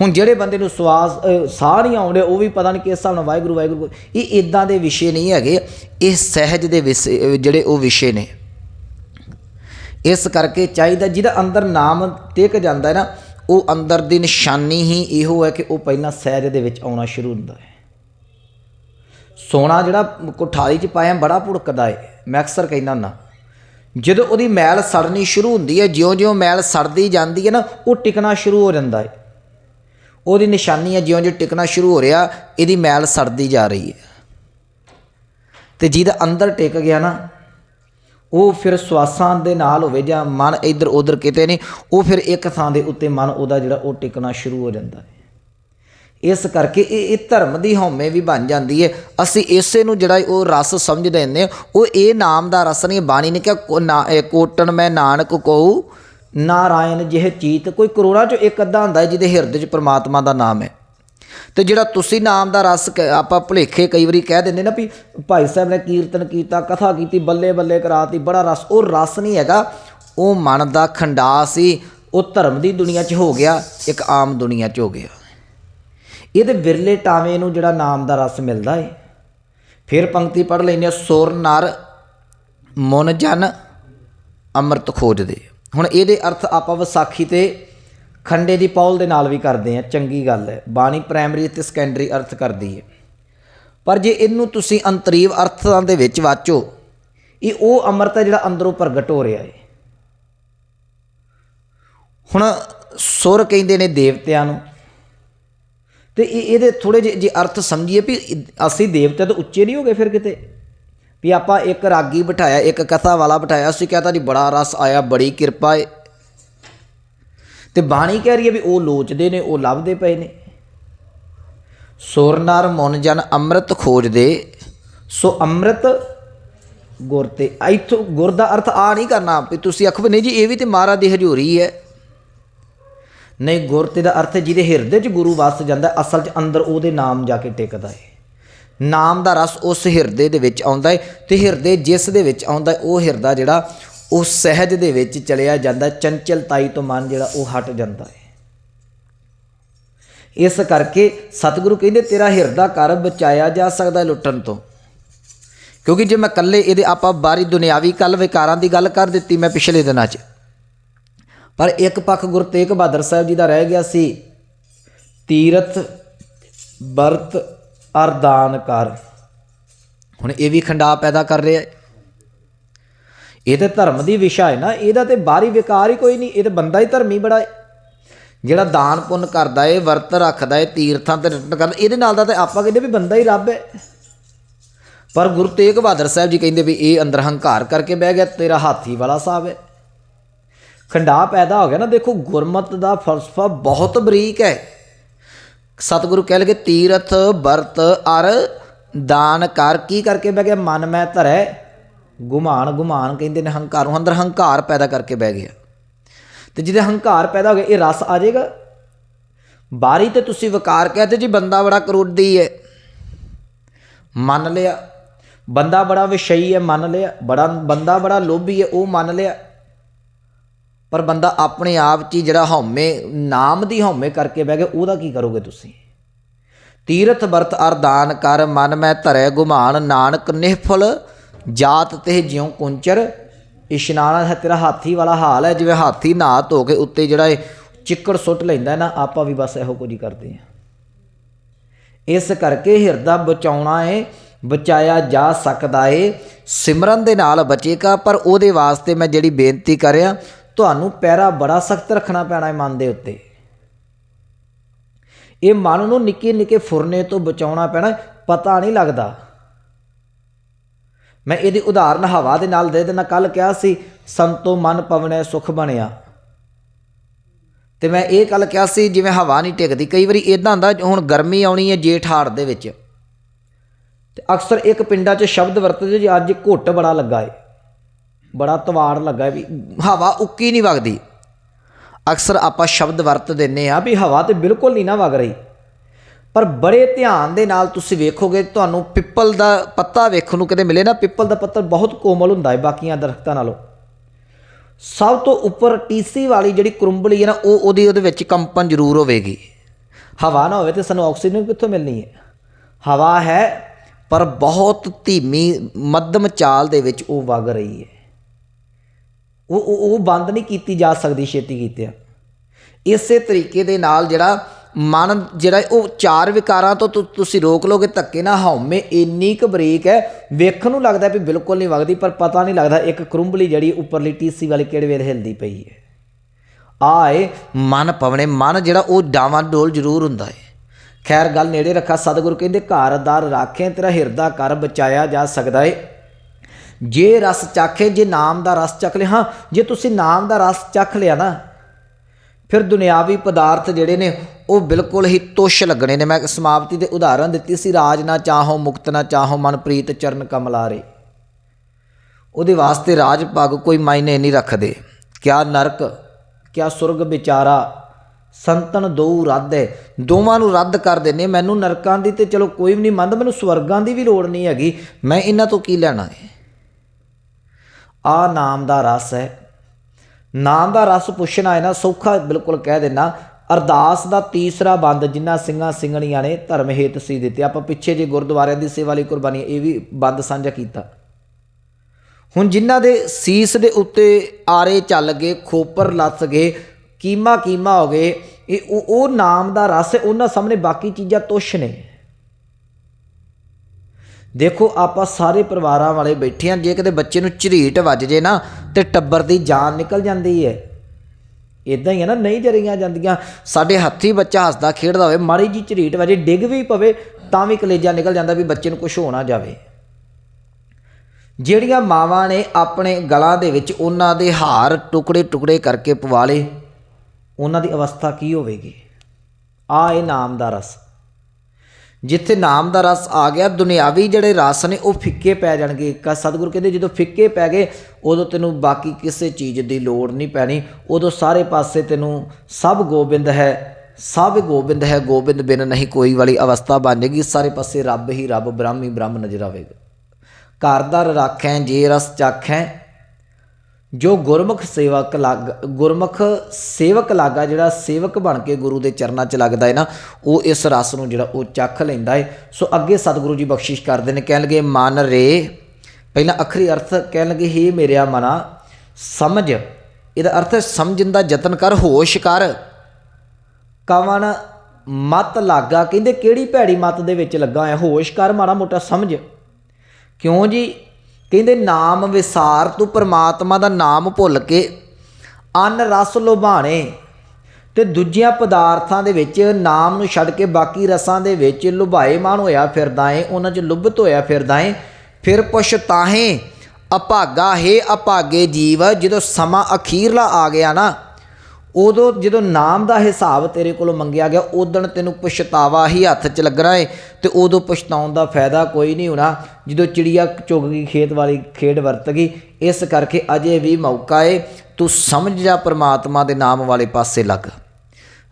ਹੁਣ ਜਿਹੜੇ ਬੰਦੇ ਨੂੰ ਸਵਾਸ ਅ, ਸਾਹ ਨਹੀਂ ਆਉਂਦੇ ਉਹ ਵੀ ਪਤਾ ਨਹੀਂ ਕਿਸ ਹਿਸਾਬ ਨਾਲ ਵਾਹਿਗੁਰੂ ਵਾਹਿਗੁਰੂ ਇਹ ਇਦਾਂ ਦੇ ਵਿਸ਼ੇ ਨਹੀਂ ਹੈਗੇ। ਇਹ ਸਹਿਜ ਦੇ ਵਿਸ਼ੇ ਜਿਹੜੇ ਉਹ ਵਿਸ਼ੇ ਨੇ। ਇਸ ਕਰਕੇ ਚਾਹੀਦਾ ਜਿਹਦਾ ਅੰਦਰ ਨਾਮ ਟਿਕ ਜਾਂਦਾ ਹੈ ਨਾ ਉਹ ਅੰਦਰ ਦੀ ਨਿਸ਼ਾਨੀ ਹੀ ਇਹੋ ਹੈ ਕਿ ਉਹ ਪਹਿਲਾਂ ਸਹਿਜ ਦੇ ਵਿੱਚ ਆਉਣਾ ਸ਼ੁਰੂ ਹੁੰਦਾ ਹੈ। ਸੋਨਾ ਜਿਹੜਾ ਕੋਠਾਲੀ 'ਚ ਪਾਇਆ ਬੜਾ ਭੁੜਕਦਾ ਹੈ ਮੈਂ ਅਕਸਰ ਕਹਿੰਦਾ ਹੁੰਦਾ। ਜਦੋਂ ਉਹਦੀ ਮੈਲ ਸੜਨੀ ਸ਼ੁਰੂ ਹੁੰਦੀ ਹੈ ਜਿਉਂ-ਜਿਉਂ ਮੈਲ ਸੜਦੀ ਜਾਂਦੀ ਹੈ ਨਾ ਉਹ ਟਿਕਣਾ ਸ਼ੁਰੂ ਹੋ ਜਾਂਦਾ ਹੈ ਉਹਦੀ ਨਿਸ਼ਾਨੀ ਹੈ ਜਿਉਂ-ਜਿਉਂ ਟਿਕਣਾ ਸ਼ੁਰੂ ਹੋ ਰਿਹਾ, ਇਹਦੀ ਮੈਲ ਸੜਦੀ ਜਾ ਰਹੀ ਹੈ। ਤੇ ਜਿਹਦਾ ਅੰਦਰ ਟਿਕ ਗਿਆ ਨਾ, ਉਹ ਫਿਰ ਸਵਾਸਾਂ ਦੇ ਨਾਲ ਹੋਵੇ ਜਾਂ ਮਨ ਇੱਧਰ ਉੱਧਰ ਕਿਤੇ ਨਹੀਂ, ਉਹ ਫਿਰ ਇੱਕ ਥਾਂ ਦੇ ਉੱਤੇ ਮਨ ਉਹਦਾ ਜਿਹੜਾ ਉਹ ਟਿਕਣਾ ਸ਼ੁਰੂ ਹੋ ਜਾਂਦਾ ਹੈ। ਇਸ ਕਰਕੇ ਇਹ ਇਹ ਧਰਮ ਦੀ ਹਉਮੈ ਵੀ ਬਣ ਜਾਂਦੀ ਹੈ। ਅਸੀਂ ਇਸੇ ਨੂੰ ਜਿਹੜਾ ਉਹ ਰਸ ਸਮਝਦੇ ਹੁੰਦੇ ਉਹ ਇਹ ਨਾਮ ਦਾ ਰਸ ਨਹੀਂ, ਬਾਣੀ ਨੇ ਕਿਹਾ, ਕੋ- ਨਾ- ਇਹ ਮੈਂ ਨਾਨਕ ਕਹੂ ਨਾਰਾਇਣ ਜਿਹ ਚੀਤ, ਕੋਈ ਕਰੋੜਾਂ ਚੋਂ ਇੱਕ ਅੱਧਾ ਹੁੰਦਾ ਜਿਹਦੇ ਹਿਰਦੇ 'ਚ ਪ੍ਰਮਾਤਮਾ ਦਾ ਨਾਮ ਹੈ। ਤੇ ਜਿਹੜਾ ਤੁਸੀਂ ਨਾਮ ਦਾ ਰਸ ਕ- ਆਪਾਂ ਭੁਲੇਖੇ ਕਈ ਵਾਰੀ ਕਹਿ ਦਿੰਦੇ ਨਾ ਵੀ ਭਾਈ ਸਾਹਿਬ ਨੇ ਕੀਰਤਨ ਕੀਤਾ, ਕਥਾ ਕੀਤੀ, ਬੱਲੇ ਬੱਲੇ ਕਰਾਤੀ, ਬੜਾ ਰਸ, ਉਹ ਰਸ ਨਹੀਂ ਹੈਗਾ। ਉਹ ਮਨ ਦਾ ਖੰਡਾ ਸੀ, ਉਹ ਧਰਮ ਦੀ ਦੁਨੀਆ 'ਚ ਹੋ ਗਿਆ, ਇੱਕ ਆਮ ਦੁਨੀਆ 'ਚ ਹੋ ਗਿਆ। ਇਹਦੇ ਵਿਰਲੇ ਟਾਵੇਂ ਨੂੰ ਜਿਹੜਾ ਨਾਮ ਦਾ ਰਸ ਮਿਲਦਾ ਏ। ਫਿਰ ਪੰਕਤੀ ਪੜ੍ਹ ਲੈਂਦੇ ਆ ਸੁਰ, ਨਰ, ਮਨ, ਜਨ, ਅੰਮ੍ਰਿਤ ਖੋਜਦੇ ਹੁਣ ਇਹਦੇ ਅਰਥ ਆਪਾਂ ਵਿਸਾਖੀ ਤੇ ਖੰਡੇ ਦੀ ਪੌਲ ਦੇ ਨਾਲ ਵੀ ਕਰਦੇ ਆ ਚੰਗੀ ਗੱਲ ਹੈ। ਬਾਣੀ ਪ੍ਰਾਇਮਰੀ ਤੇ ਸੈਕੰਡਰੀ ਅਰਥ ਕਰਦੀ ਹੈ। ਪਰ ਜੇ ਇਹਨੂੰ ਤੁਸੀਂ ਅੰਤਰੀਵ ਅਰਥਾਂ ਦੇ ਵਿੱਚ ਵਾਚੋ, ਇਹ ਉਹ ਅੰਮ੍ਰਿਤ ਹੈ ਜਿਹੜਾ ਅੰਦਰੋਂ ਪ੍ਰਗਟ ਹੋ ਰਿਹਾ ਹੈ। ਹੁਣ ਸੁਰ ਕਹਿੰਦੇ ਨੇ ਦੇਵਤਿਆਂ ਨੂੰ, ਤੇ ਇਹਦੇ ਥੋੜੇ ਜਿਹੇ ਜੇ ਅਰਥ ਸਮਝੀਏ ਵੀ ਅਸੀਂ ਦੇਵਤੇ ਤੋਂ ਉੱਚੇ ਨਹੀਂ ਹੋ ਗਏ ਫਿਰ ਕਿਤੇ। ਵੀ ਆਪਾਂ ਇੱਕ ਰਾਗੀ ਬਿਠਾਇਆ, ਇੱਕ ਕਥਾ ਵਾਲਾ ਬਿਠਾਇਆ, ਅਸੀਂ ਕਹਤਾ ਜੀ ਬੜਾ ਰਸ ਆਇਆ, ਬੜੀ ਕਿਰਪਾ ਏ। ਤੇ ਬਾਣੀ ਕਹਿ ਰਹੀ ਹੈ ਵੀ ਉਹ ਲੋਚਦੇ ਨੇ, ਉਹ ਲੱਭਦੇ ਪਏ ਨੇ। ਸੁਰ ਨਰ ਮਨ ਜਨ ਅੰਮ੍ਰਿਤ ਖੋਜਦੇ, ਸੋ ਅੰਮ੍ਰਿਤ ਗੁਰ ਤੇ। ਇਥੋਂ ਗੁਰ ਦਾ ਅਰਥ ਆ ਨਹੀਂ ਕਰਨਾ, ਵੀ ਤੁਸੀਂ ਆਖੋ ਨਹੀਂ ਜੀ, ਇਹ ਵੀ ਤੇ ਮਹਾਰਾਜ ਦੀ ਹਜ਼ੂਰੀ ਹੈ। ਨਹੀਂ, ਗੁਰ ਤੇ ਦਾ ਅਰਥ ਜਿਹਦੇ ਹਿਰਦੇ 'ਚ ਗੁਰੂ ਵਸ ਜਾਂਦਾ, ਅਸਲ 'ਚ ਅੰਦਰ ਉਹਦੇ ਨਾਮ ਜਾ ਕੇ ਟਿਕਦਾ ਹੈ ਨਾਮ ਦਾ ਰਸ ਉਸ ਹਿਰਦੇ ਦੇ ਵਿੱਚ ਆਉਂਦਾ ਹੈ ਤੇ ਹਿਰਦੇ ਜਿਸ ਦੇ ਵਿੱਚ ਆਉਂਦਾ ਉਹ ਹਿਰਦਾ ਜਿਹੜਾ ਉਹ ਸਹਿਜ ਦੇ ਵਿੱਚ ਚਲਿਆ ਜਾਂਦਾ ਚੰਚਲਤਾਈ ਤੋਂ ਮਨ ਜਿਹੜਾ ਉਹ ਹਟ ਜਾਂਦਾ ਹੈ ਇਸ ਕਰਕੇ ਸਤਿਗੁਰੂ ਕਹਿੰਦੇ, ਤੇਰਾ ਹਿਰਦਾ ਕਰ ਬਚਾਇਆ ਜਾ ਸਕਦਾ ਲੁੱਟਣ ਤੋਂ। ਕਿਉਂਕਿ ਜੇ ਮੈਂ ਇਕੱਲੇ ਇਹਦੇ ਆਪਾਂ ਬਾਹਰੀ ਦੁਨਿਆਵੀ ਕੱਲ ਵਿਕਾਰਾਂ ਦੀ ਗੱਲ ਕਰ ਦਿੱਤੀ ਮੈਂ ਪਿਛਲੇ ਦਿਨਾਂ 'ਚ। ਪਰ ਇੱਕ ਪੱਖ ਗੁਰੂ ਤੇਗ ਬਹਾਦਰ ਸਾਹਿਬ ਜੀ ਦਾ ਰਹਿ ਗਿਆ ਸੀ, ਤੀਰਥ, ਵਰਤ ਅਰਦਾਨ ਕਰ। ਹੁਣ ਇਹ ਵੀ ਖੰਡਾ ਪੈਦਾ ਕਰ ਰਿਹਾ ਹੈ। ਇਹ ਤੇ ਧਰਮ ਦੀ ਵਿਸ਼ਾ ਹੈ ਨਾ, ਇਹਦਾ ਤੇ ਬਾਹਰੀ ਵਿਕਾਰ ਹੀ ਕੋਈ ਨਹੀਂ, ਇਹ ਤੇ ਬੰਦਾ ਹੀ ਧਰਮੀ ਬੜਾ ਹੈ। ਜਿਹੜਾ ਦਾਨ ਪੁੰਨ ਕਰਦਾ ਏ ਵਰਤ ਰੱਖਦਾ ਏ ਤੀਰਥਾਂ ਤੇ ਕਰਦਾ, ਇਹਦੇ ਨਾਲ ਦਾ ਤੇ ਆਪਾਂ ਕਹਿੰਦੇ ਵੀ ਬੰਦਾ ਹੀ ਰੱਬ ਹੈ। ਪਰ ਗੁਰੂ ਤੇਗ ਬਹਾਦਰ ਸਾਹਿਬ ਜੀ ਕਹਿੰਦੇ ਵੀ ਇਹ ਅੰਦਰ ਹੰਕਾਰ ਕਰਕੇ ਬਹਿ ਗਿਆ, ਤੇਰਾ ਹਾਥੀ ਵਾਲਾ ਸਾਹਿਬ ਹੈ। ਖੰਡਾ ਪੈਦਾ ਹੋ ਗਿਆ ਨਾ, ਦੇਖੋ ਗੁਰਮਤ ਦਾ ਫਲਸਫਾ ਬਹੁਤ ਬਰੀਕ ਹੈ। ਸਤਿਗੁਰੂ ਕਹਿ ਲਗੇ, ਤੀਰਥ, ਵਰਤ, ਅਰ, ਦਾਨ ਕਰ। ਕੀ ਕਰਕੇ ਬਹਿ ਗਿਆ? ਮਨ ਮੈਂ ਧਰੈ, ਗੁਮਾਨ ਗੁਮਾਨ ਕਹਿੰਦੇ ਨੇ ਹੰਕਾਰ ਨੂੰ। ਅੰਦਰ ਹੰਕਾਰ ਪੈਦਾ ਕਰਕੇ ਬਹਿ ਗਿਆ। ਤੇ ਜਿਹਦੇ ਹੰਕਾਰ ਪੈਦਾ ਹੋ ਗਿਆ ਇਹ ਰਸ ਆ ਜਾਏਗਾ। ਬਾਰੀ ਤੇ ਤੁਸੀਂ ਵਕਾਰ ਕਹਤੇ ਜੀ, ਬੰਦਾ ਬੜਾ ਕਰੋੜੀ ਹੈ। ਮੰਨ ਲਿਆ। ਬੰਦਾ ਬੜਾ ਵਿਸ਼ਈ ਹੈ, ਮੰਨ ਲਿਆ। ਬੜਾ ਬੰਦਾ ਬੜਾ ਲੋਭੀ ਹੈ, ਉਹ ਮੰਨ ਲਿਆ। ਪਰ ਬੰਦਾ ਆਪਣੇ ਆਪ 'ਚ ਹੀ ਜਿਹੜਾ ਹਉਮੈ, ਨਾਮ ਦੀ ਹਉਮੈ ਕਰਕੇ ਬਹਿ ਗਿਆ, ਉਹਦਾ ਕੀ ਕਰੋਗੇ ਤੁਸੀਂ? ਤੀਰਥ ਵਰਤ ਅਰਦਾਨ ਕਰ, ਮਨ ਮੈਂ ਧਰੈ ਗੁਮਾਨ, ਨਾਨਕ ਨਿਹਫਲ ਜਾਤ ਤੇ ਜਿਉ ਕੁੰਚਰ। ਇਸ਼ਨਾਨ ਹੈ ਤੇਰਾ ਹਾਥੀ ਵਾਲਾ ਹਾਲ ਹੈ, ਜਿਵੇਂ ਹਾਥੀ ਨਹਾ ਧੋ ਕੇ ਉੱਤੇ ਜਿਹੜਾ ਇਹ ਚਿੱਕੜ ਸੁੱਟ ਲੈਂਦਾ ਨਾ, ਆਪਾਂ ਵੀ ਬਸ ਇਹੋ ਕੁਝ ਹੀ ਕਰਦੇ ਹਾਂ। ਇਸ ਕਰਕੇ ਹਿਰਦਾ ਬਚਾਉਣਾ ਏ, ਬਚਾਇਆ ਜਾ ਸਕਦਾ ਏ। ਸਿਮਰਨ ਦੇ ਨਾਲ ਬਚੇਗਾ, ਪਰ ਉਹਦੇ ਵਾਸਤੇ ਮੈਂ ਜਿਹੜੀ ਬੇਨਤੀ ਕਰਿਆ ਤੁਹਾਨੂੰ ਪੈਰਾ ਬੜਾ ਸਖਤ ਰੱਖਣਾ ਪੈਣਾ ਹੈ ਮਨ ਦੇ ਉੱਤੇ। ਇਹ ਮਨ ਨੂੰ ਨਿੱਕੇ ਨਿੱਕੇ ਫੁਰਨੇ ਤੋਂ ਬਚਾਉਣਾ ਪੈਣਾ ਪਤਾ ਨਹੀਂ ਲੱਗਦਾ। ਮੈਂ ਇਹਦੀ ਉਦਾਹਰਨ ਹਵਾ ਦੇ ਨਾਲ ਦੇ ਦੇਣਾ ਕੱਲ ਕਿਹਾ ਸੀ, ਸੰਤੋ ਮਨ ਪਵਨੈ ਸੁਖ ਬਣਿਆ। ਤੇ ਮੈਂ ਇਹ ਕੱਲ ਕਿਹਾ ਸੀ, ਜਿਵੇਂ ਹਵਾ ਨਹੀਂ ਟਿਕਦੀ। ਕਈ ਵਾਰੀ ਇਦਾਂ ਹੁੰਦਾ, ਹੁਣ ਗਰਮੀ ਆਉਣੀ ਹੈ ਜੇਠ ਹਾੜ ਦੇ ਵਿੱਚ। ਤੇ ਅਕਸਰ ਇੱਕ ਪਿੰਡਾਂ 'ਚ ਸ਼ਬਦ ਵਰਤਦੇ ਜੀ, ਅੱਜ ਘੁੱਟ ਬੜਾ ਲੱਗਾ ਏ। ਬੜਾ ਤਵਾੜ ਲੱਗਾ ਵੀ ਹਵਾ ਉੱਕੀ ਨਹੀਂ ਵਗਦੀ। ਅਕਸਰ ਆਪਾਂ ਸ਼ਬਦ ਵਰਤ ਦਿੰਨੇ ਆ ਵੀ ਹਵਾ ਤੇ ਬਿਲਕੁਲ ਨਹੀਂ ਨਾ ਵਗ ਰਹੀ। ਪਰ ਬੜੇ ਧਿਆਨ ਦੇ ਨਾਲ ਤੁਸੀਂ ਵੇਖੋਗੇ, ਤੁਹਾਨੂੰ ਪਿੱਪਲ ਦਾ ਪੱਤਾ ਵੇਖਣ ਨੂੰ ਕਿਤੇ ਮਿਲੇ ਨਾ, ਪਿੱਪਲ ਦਾ ਪੱਤਾ ਬਹੁਤ ਕੋਮਲ ਹੁੰਦਾ ਹੈ ਬਾਕੀਆਂ ਦਰਖਤਾਂ ਨਾਲੋਂ। ਸਭ ਤੋਂ ਉੱਪਰ ਟੀਸੀ ਵਾਲੀ ਜਿਹੜੀ ਕਰੁੰਬਲੀ ਹੈ ਨਾ, ਉਹ ਉਹਦੀ ਉਹਦੇ ਵਿੱਚ ਕੰਪਨ ਜ਼ਰੂਰ ਹੋਵੇਗੀ। ਹਵਾ ਨਾ ਹੋਵੇ ਤੇ ਸਾਨੂੰ ਆਕਸੀਜਨ ਕਿੱਥੋਂ ਮਿਲਣੀ ਹੈ? ਹਵਾ ਹੈ, ਪਰ ਬਹੁਤ ਧੀਮੀ ਮੱਧਮ ਚਾਲ ਦੇ ਵਿੱਚ ਉਹ ਵਗ ਰਹੀ ਹੈ। ਉਹ ਉਹ ਬੰਦ ਨਹੀਂ ਕੀਤੀ ਜਾ ਸਕਦੀ ਛੇਤੀ ਕੀਤਿਆਂ ਇਸੇ ਤਰੀਕੇ ਦੇ ਨਾਲ ਜਿਹੜਾ ਮਨ ਜਿਹੜਾ ਉਹ ਚਾਰ ਵਿਕਾਰਾਂ ਤੋਂ ਤੁ- ਤੁਸੀਂ ਰੋਕ ਲੋਗੇ, ਧੱਕੇ ਨਾ ਹਉਮੈ, ਇੰਨੀ ਕੁ ਬਰੀਕ ਹੈ, ਵੇਖਣ ਨੂੰ ਲੱਗਦਾ ਵੀ ਬਿਲਕੁਲ ਨਹੀਂ ਵਗਦੀ, ਪਰ ਪਤਾ ਨਹੀਂ ਲੱਗਦਾ ਇੱਕ ਕਰੁੰਬਲੀ ਜਿਹੜੀ ਉੱਪਰਲੀ ਟੀਸੀ ਵਾਲੀ ਕਿਹੜੇ ਵੇਲੇ ਹਿਲਦੀ ਪਈ ਹੈ। ਆਏ, ਮਨ ਪਵਣੇ, ਮਨ ਜਿਹੜਾ ਉਹ ਡਾਵਾਂ ਡੋਲ ਜ਼ਰੂਰ ਹੁੰਦਾ ਹੈ। ਖੈਰ, ਗੱਲ ਨੇੜੇ ਰੱਖਾ, ਸਤਿਗੁਰੂ ਕਹਿੰਦੇ ਘਰ ਘਰਦਾਰ ਰਾਖੇ, ਤੇਰਾ ਹਿਰਦਾ ਕਰ ਬਚਾਇਆ ਜਾ ਸਕਦਾ ਹੈ। ਜੇ ਰਸ ਚਾਖੇ, ਜੇ ਨਾਮ ਦਾ ਰਸ ਚੱਖ ਲਿਆ, ਹਾਂ, ਜੇ ਤੁਸੀਂ ਨਾਮ ਦਾ ਰਸ ਚੱਖ ਲਿਆ ਨਾ, ਫਿਰ ਦੁਨਿਆਵੀ ਪਦਾਰਥ ਜਿਹੜੇ ਨੇ, ਉਹ ਬਿਲਕੁਲ ਹੀ ਤੁੱਛ ਲੱਗਣੇ ਨੇ। ਮੈਂ ਸਮਾਪਤੀ ਦੇ ਉਦਾਹਰਨ ਦਿੱਤੀ ਸੀ, ਰਾਜ ਨਾ ਚਾਹੋ, ਮੁਕਤ ਨਾ ਚਾਹੋ, ਮਨਪ੍ਰੀਤ ਚਰਨ ਕਮਲਾਰੇ। ਉਹਦੇ ਵਾਸਤੇ ਰਾਜ ਭਾਗ ਕੋਈ ਮਾਇਨੇ ਨਹੀਂ ਰੱਖਦੇ। ਕਿਆ ਨਰਕ, ਕਿਆ ਸੁਰਗ ਵਿਚਾਰਾ, ਸੰਤਨ ਦੋ ਰੱਦ ਹੈ। ਦੋਵਾਂ ਨੂੰ ਰੱਦ ਕਰ ਦਿੰਨੇ ਮੈਨੂੰ ਨਰਕਾਂ ਦੀ ਤੇ ਚਲੋ ਕੋਈ ਵੀ ਨਹੀਂ ਮੰਨਦਾ, ਮੈਨੂੰ ਸਵਰਗਾਂ ਦੀ ਵੀ ਲੋੜ ਨਹੀਂ ਹੈਗੀ। ਮੈਂ ਇਹਨਾਂ ਤੋਂ ਕੀ ਲੈਣਾ ਹੈ? ਆ ਨਾਮ ਦਾ ਰਸ ਹੈ। ਨਾਮ ਦਾ ਰਸ ਪੁੱਛਣਾ ਹੈ ਨਾ, ਸੌਖਾ ਬਿਲਕੁਲ ਕਹਿ ਦੇਣਾ ਅਰਦਾਸ ਦਾ ਤੀਸਰਾ ਬੰਦ ਜਿਨ੍ਹਾਂ ਸਿੰਘਾਂ ਸਿੰਘਣੀਆਂ ਨੇ ਧਰਮ ਹੇਤ ਸੀ ਦਿੱਤੇ। ਆਪਾਂ ਪਿੱਛੇ ਜੇ ਗੁਰਦੁਆਰਿਆਂ ਦੀ ਸੇਵਾ ਲਈ ਕੁਰਬਾਨੀ ਇਹ ਵੀ ਬੰਦ ਸਾਂਝਾ ਕੀਤਾ। ਹੁਣ ਜਿਨ੍ਹਾਂ ਦੇ ਸੀਸ ਦੇ ਉੱਤੇ ਆਰੇ ਚੱਲ ਗਏ, ਖੋਪਰ ਲੱਥ ਗਏ ਕੀਮਾ ਕੀਮਾ ਹੋ ਗਏ, ਇਹ ਉਹ ਉਹ ਨਾਮ ਦਾ ਰਸ ਉਹਨਾਂ ਸਾਹਮਣੇ ਬਾਕੀ ਚੀਜ਼ਾਂ ਤੁੱਛ ਨੇ। ਦੇਖੋ, ਆਪਾਂ ਸਾਰੇ ਪਰਿਵਾਰਾਂ ਵਾਲੇ ਬੈਠੇ ਆ, ਜੇ ਕਿਤੇ ਬੱਚੇ ਨੂੰ ਝਰੀਟ ਵੱਜ ਜੇ ਨਾ, ਤੇ ਟੱਬਰ ਦੀ ਜਾਨ ਨਿਕਲ ਜਾਂਦੀ ਹੈ ਇਦਾਂ ਹੀ ਹੈ ਨਾ, ਨਹੀਂ ਜਰੀਆਂ ਜਾਂਦੀਆਂ। ਸਾਡੇ ਹੱਥੀ ਬੱਚਾ ਹੱਸਦਾ, ਖੇਡਦਾ ਹੋਵੇ, ਮਾੜੀ ਜੀ ਝਰੀਟ ਵੱਜੇ, ਡਿੱਗ ਵੀ ਪਵੇ, ਤਾਂ ਵੀ ਕਲੇਜਾ ਨਿਕਲ ਜਾਂਦਾ ਵੀ ਬੱਚੇ ਨੂੰ ਕੁਝ ਹੋ ਨਾ ਜਾਵੇ। ਜਿਹੜੀਆਂ ਮਾਵਾਂ ਨੇ ਆਪਣੇ ਗਲਾਂ ਦੇ ਵਿੱਚ ਉਹਨਾਂ ਦੇ ਹਾਰ ਟੁਕੜੇ ਟੁਕੜੇ ਕਰਕੇ ਪਵਾ ਲਏ, ਉਹਨਾਂ ਦੀ ਅਵਸਥਾ ਕੀ ਹੋਵੇਗੀ? ਆ ਇਹ ਨਾਮ ਦਾ ਰਸ। ਜਿੱਥੇ ਨਾਮ ਦਾ ਰਸ ਆ ਗਿਆ, ਦੁਨਿਆਵੀ ਜਿਹੜੇ ਰਸ ਨੇ ਉਹ ਫਿੱਕੇ ਪੈ ਜਾਣਗੇ। ਕਾ ਸਤਿਗੁਰੂ ਕਹਿੰਦੇ, ਜਦੋਂ ਫਿੱਕੇ ਪੈ ਗਏ, ਉਦੋਂ ਤੈਨੂੰ ਬਾਕੀ ਕਿਸੇ ਚੀਜ਼ ਦੀ ਲੋੜ ਨਹੀਂ ਪੈਣੀ। ਉਦੋਂ ਸਾਰੇ ਪਾਸੇ ਤੈਨੂੰ ਸਭ ਗੋਬਿੰਦ ਹੈ, ਸਭ ਗੋਬਿੰਦ ਹੈ, ਗੋਬਿੰਦ ਬਿਨ ਨਹੀਂ ਕੋਈ ਵਾਲੀ ਅਵਸਥਾ ਬਣ ਜਾਏਗੀ ਸਾਰੇ ਪਾਸੇ ਰੱਬ ਹੀ ਰੱਬ, ਬ੍ਰਹਮ ਹੀ ਬ੍ਰਹਮ ਨਜ਼ਰ ਆਵੇਗਾ। ਘਰ ਦਾ ਰਾਖੈ, ਜੇ ਰਸ ਚਾਖੈ ਜੋ ਗੁਰਮੁਖ ਸੇਵਕ ਲੱਗ ਗੁਰਮੁਖ ਸੇਵਕ ਲਾਗਾ ਜਿਹੜਾ ਸੇਵਕ ਬਣ ਕੇ ਗੁਰੂ ਦੇ ਚਰਨਾਂ 'ਚ ਲੱਗਦਾ ਹੈ ਨਾ, ਉਹ ਇਸ ਰਸ ਨੂੰ ਜਿਹੜਾ ਉਹ ਚੱਖ ਲੈਂਦਾ ਹੈ ਸੋ ਅੱਗੇ ਸਤਿਗੁਰੂ ਜੀ ਬਖਸ਼ਿਸ਼ ਕਰਦੇ ਨੇ, ਕਹਿਣ ਲਗੇ, ਮਨ ਰੇ। ਪਹਿਲਾਂ ਅਖਰੀ ਅਰਥ ਕਹਿਣ ਲਗੇ, ਹੀ ਮੇਰਿਆ ਮਨਾ, ਸਮਝ। ਇਹਦਾ ਅਰਥ ਸਮਝਣ ਦਾ ਯਤਨ ਕਰ, ਹੋਸ਼ ਕਰ। ਕਵਨ ਮਤ ਲਾਗਾ, ਕਹਿੰਦੇ, ਕਿਹੜੀ ਭੈੜੀ ਮਤ ਦੇ ਵਿੱਚ ਲੱਗਾ ਹੈ ਹੋਸ਼ ਕਰ, ਮਾੜਾ ਮੋਟਾ ਸਮਝ। ਕਿਉਂ ਜੀ? ਕਹਿੰਦੇ ਨਾਮ ਵਿਸਾਰ ਤੂੰ ਪਰਮਾਤਮਾ ਦਾ ਨਾਮ ਭੁੱਲ ਕੇ ਅਨ ਰਸ ਲੁਭਾਣੇ ਤੇ ਦੂਜਿਆਂ ਪਦਾਰਥਾਂ ਦੇ ਵਿੱਚ ਨਾਮ ਨੂੰ ਛੱਡ ਕੇ ਬਾਕੀ ਰਸਾਂ ਦੇ ਵਿੱਚ ਲੁਭਾਏ ਮਾਨ ਹੋਇਆ ਫਿਰਦਾ ਏ, ਉਹਨਾਂ 'ਚ ਲੁਭਤ ਹੋਇਆ ਫਿਰਦਾ ਏ। ਫਿਰ ਪਛਤਾਹੇ ਅਭਾਗਾ ਹੈ ਅਭਾਗੇ ਜੀਵ, ਜਦੋਂ ਸਮਾਂ ਅਖੀਰਲਾ ਆ ਗਿਆ ਨਾ ਉਦੋਂ ਜਦੋਂ ਨਾਮ ਦਾ ਹਿਸਾਬ ਤੇਰੇ ਕੋਲੋਂ ਮੰਗਿਆ ਗਿਆ, ਉਦੋਂ ਤੈਨੂੰ ਪਛਤਾਵਾ ਹੀ ਹੱਥ 'ਚ ਲੱਗਣਾ ਏ ਤੇ ਉਦੋਂ ਪਛਤਾਉਣ ਦਾ ਫਾਇਦਾ ਕੋਈ ਨਹੀਂ ਹੋਣਾ। ਜਦੋਂ ਚਿੜੀਆ ਚੁਗ ਗਈ, ਖੇਤ ਵਾਲੀ ਖੇਡ ਵਰਤ ਗਈ, ਇਸ ਕਰਕੇ ਅਜੇ ਵੀ ਮੌਕਾ ਏ। ਤੂੰ ਸਮਝ ਜਾ ਪ੍ਰਮਾਤਮਾ ਦੇ ਨਾਮ ਵਾਲੇ ਪਾਸੇ ਲੱਗ।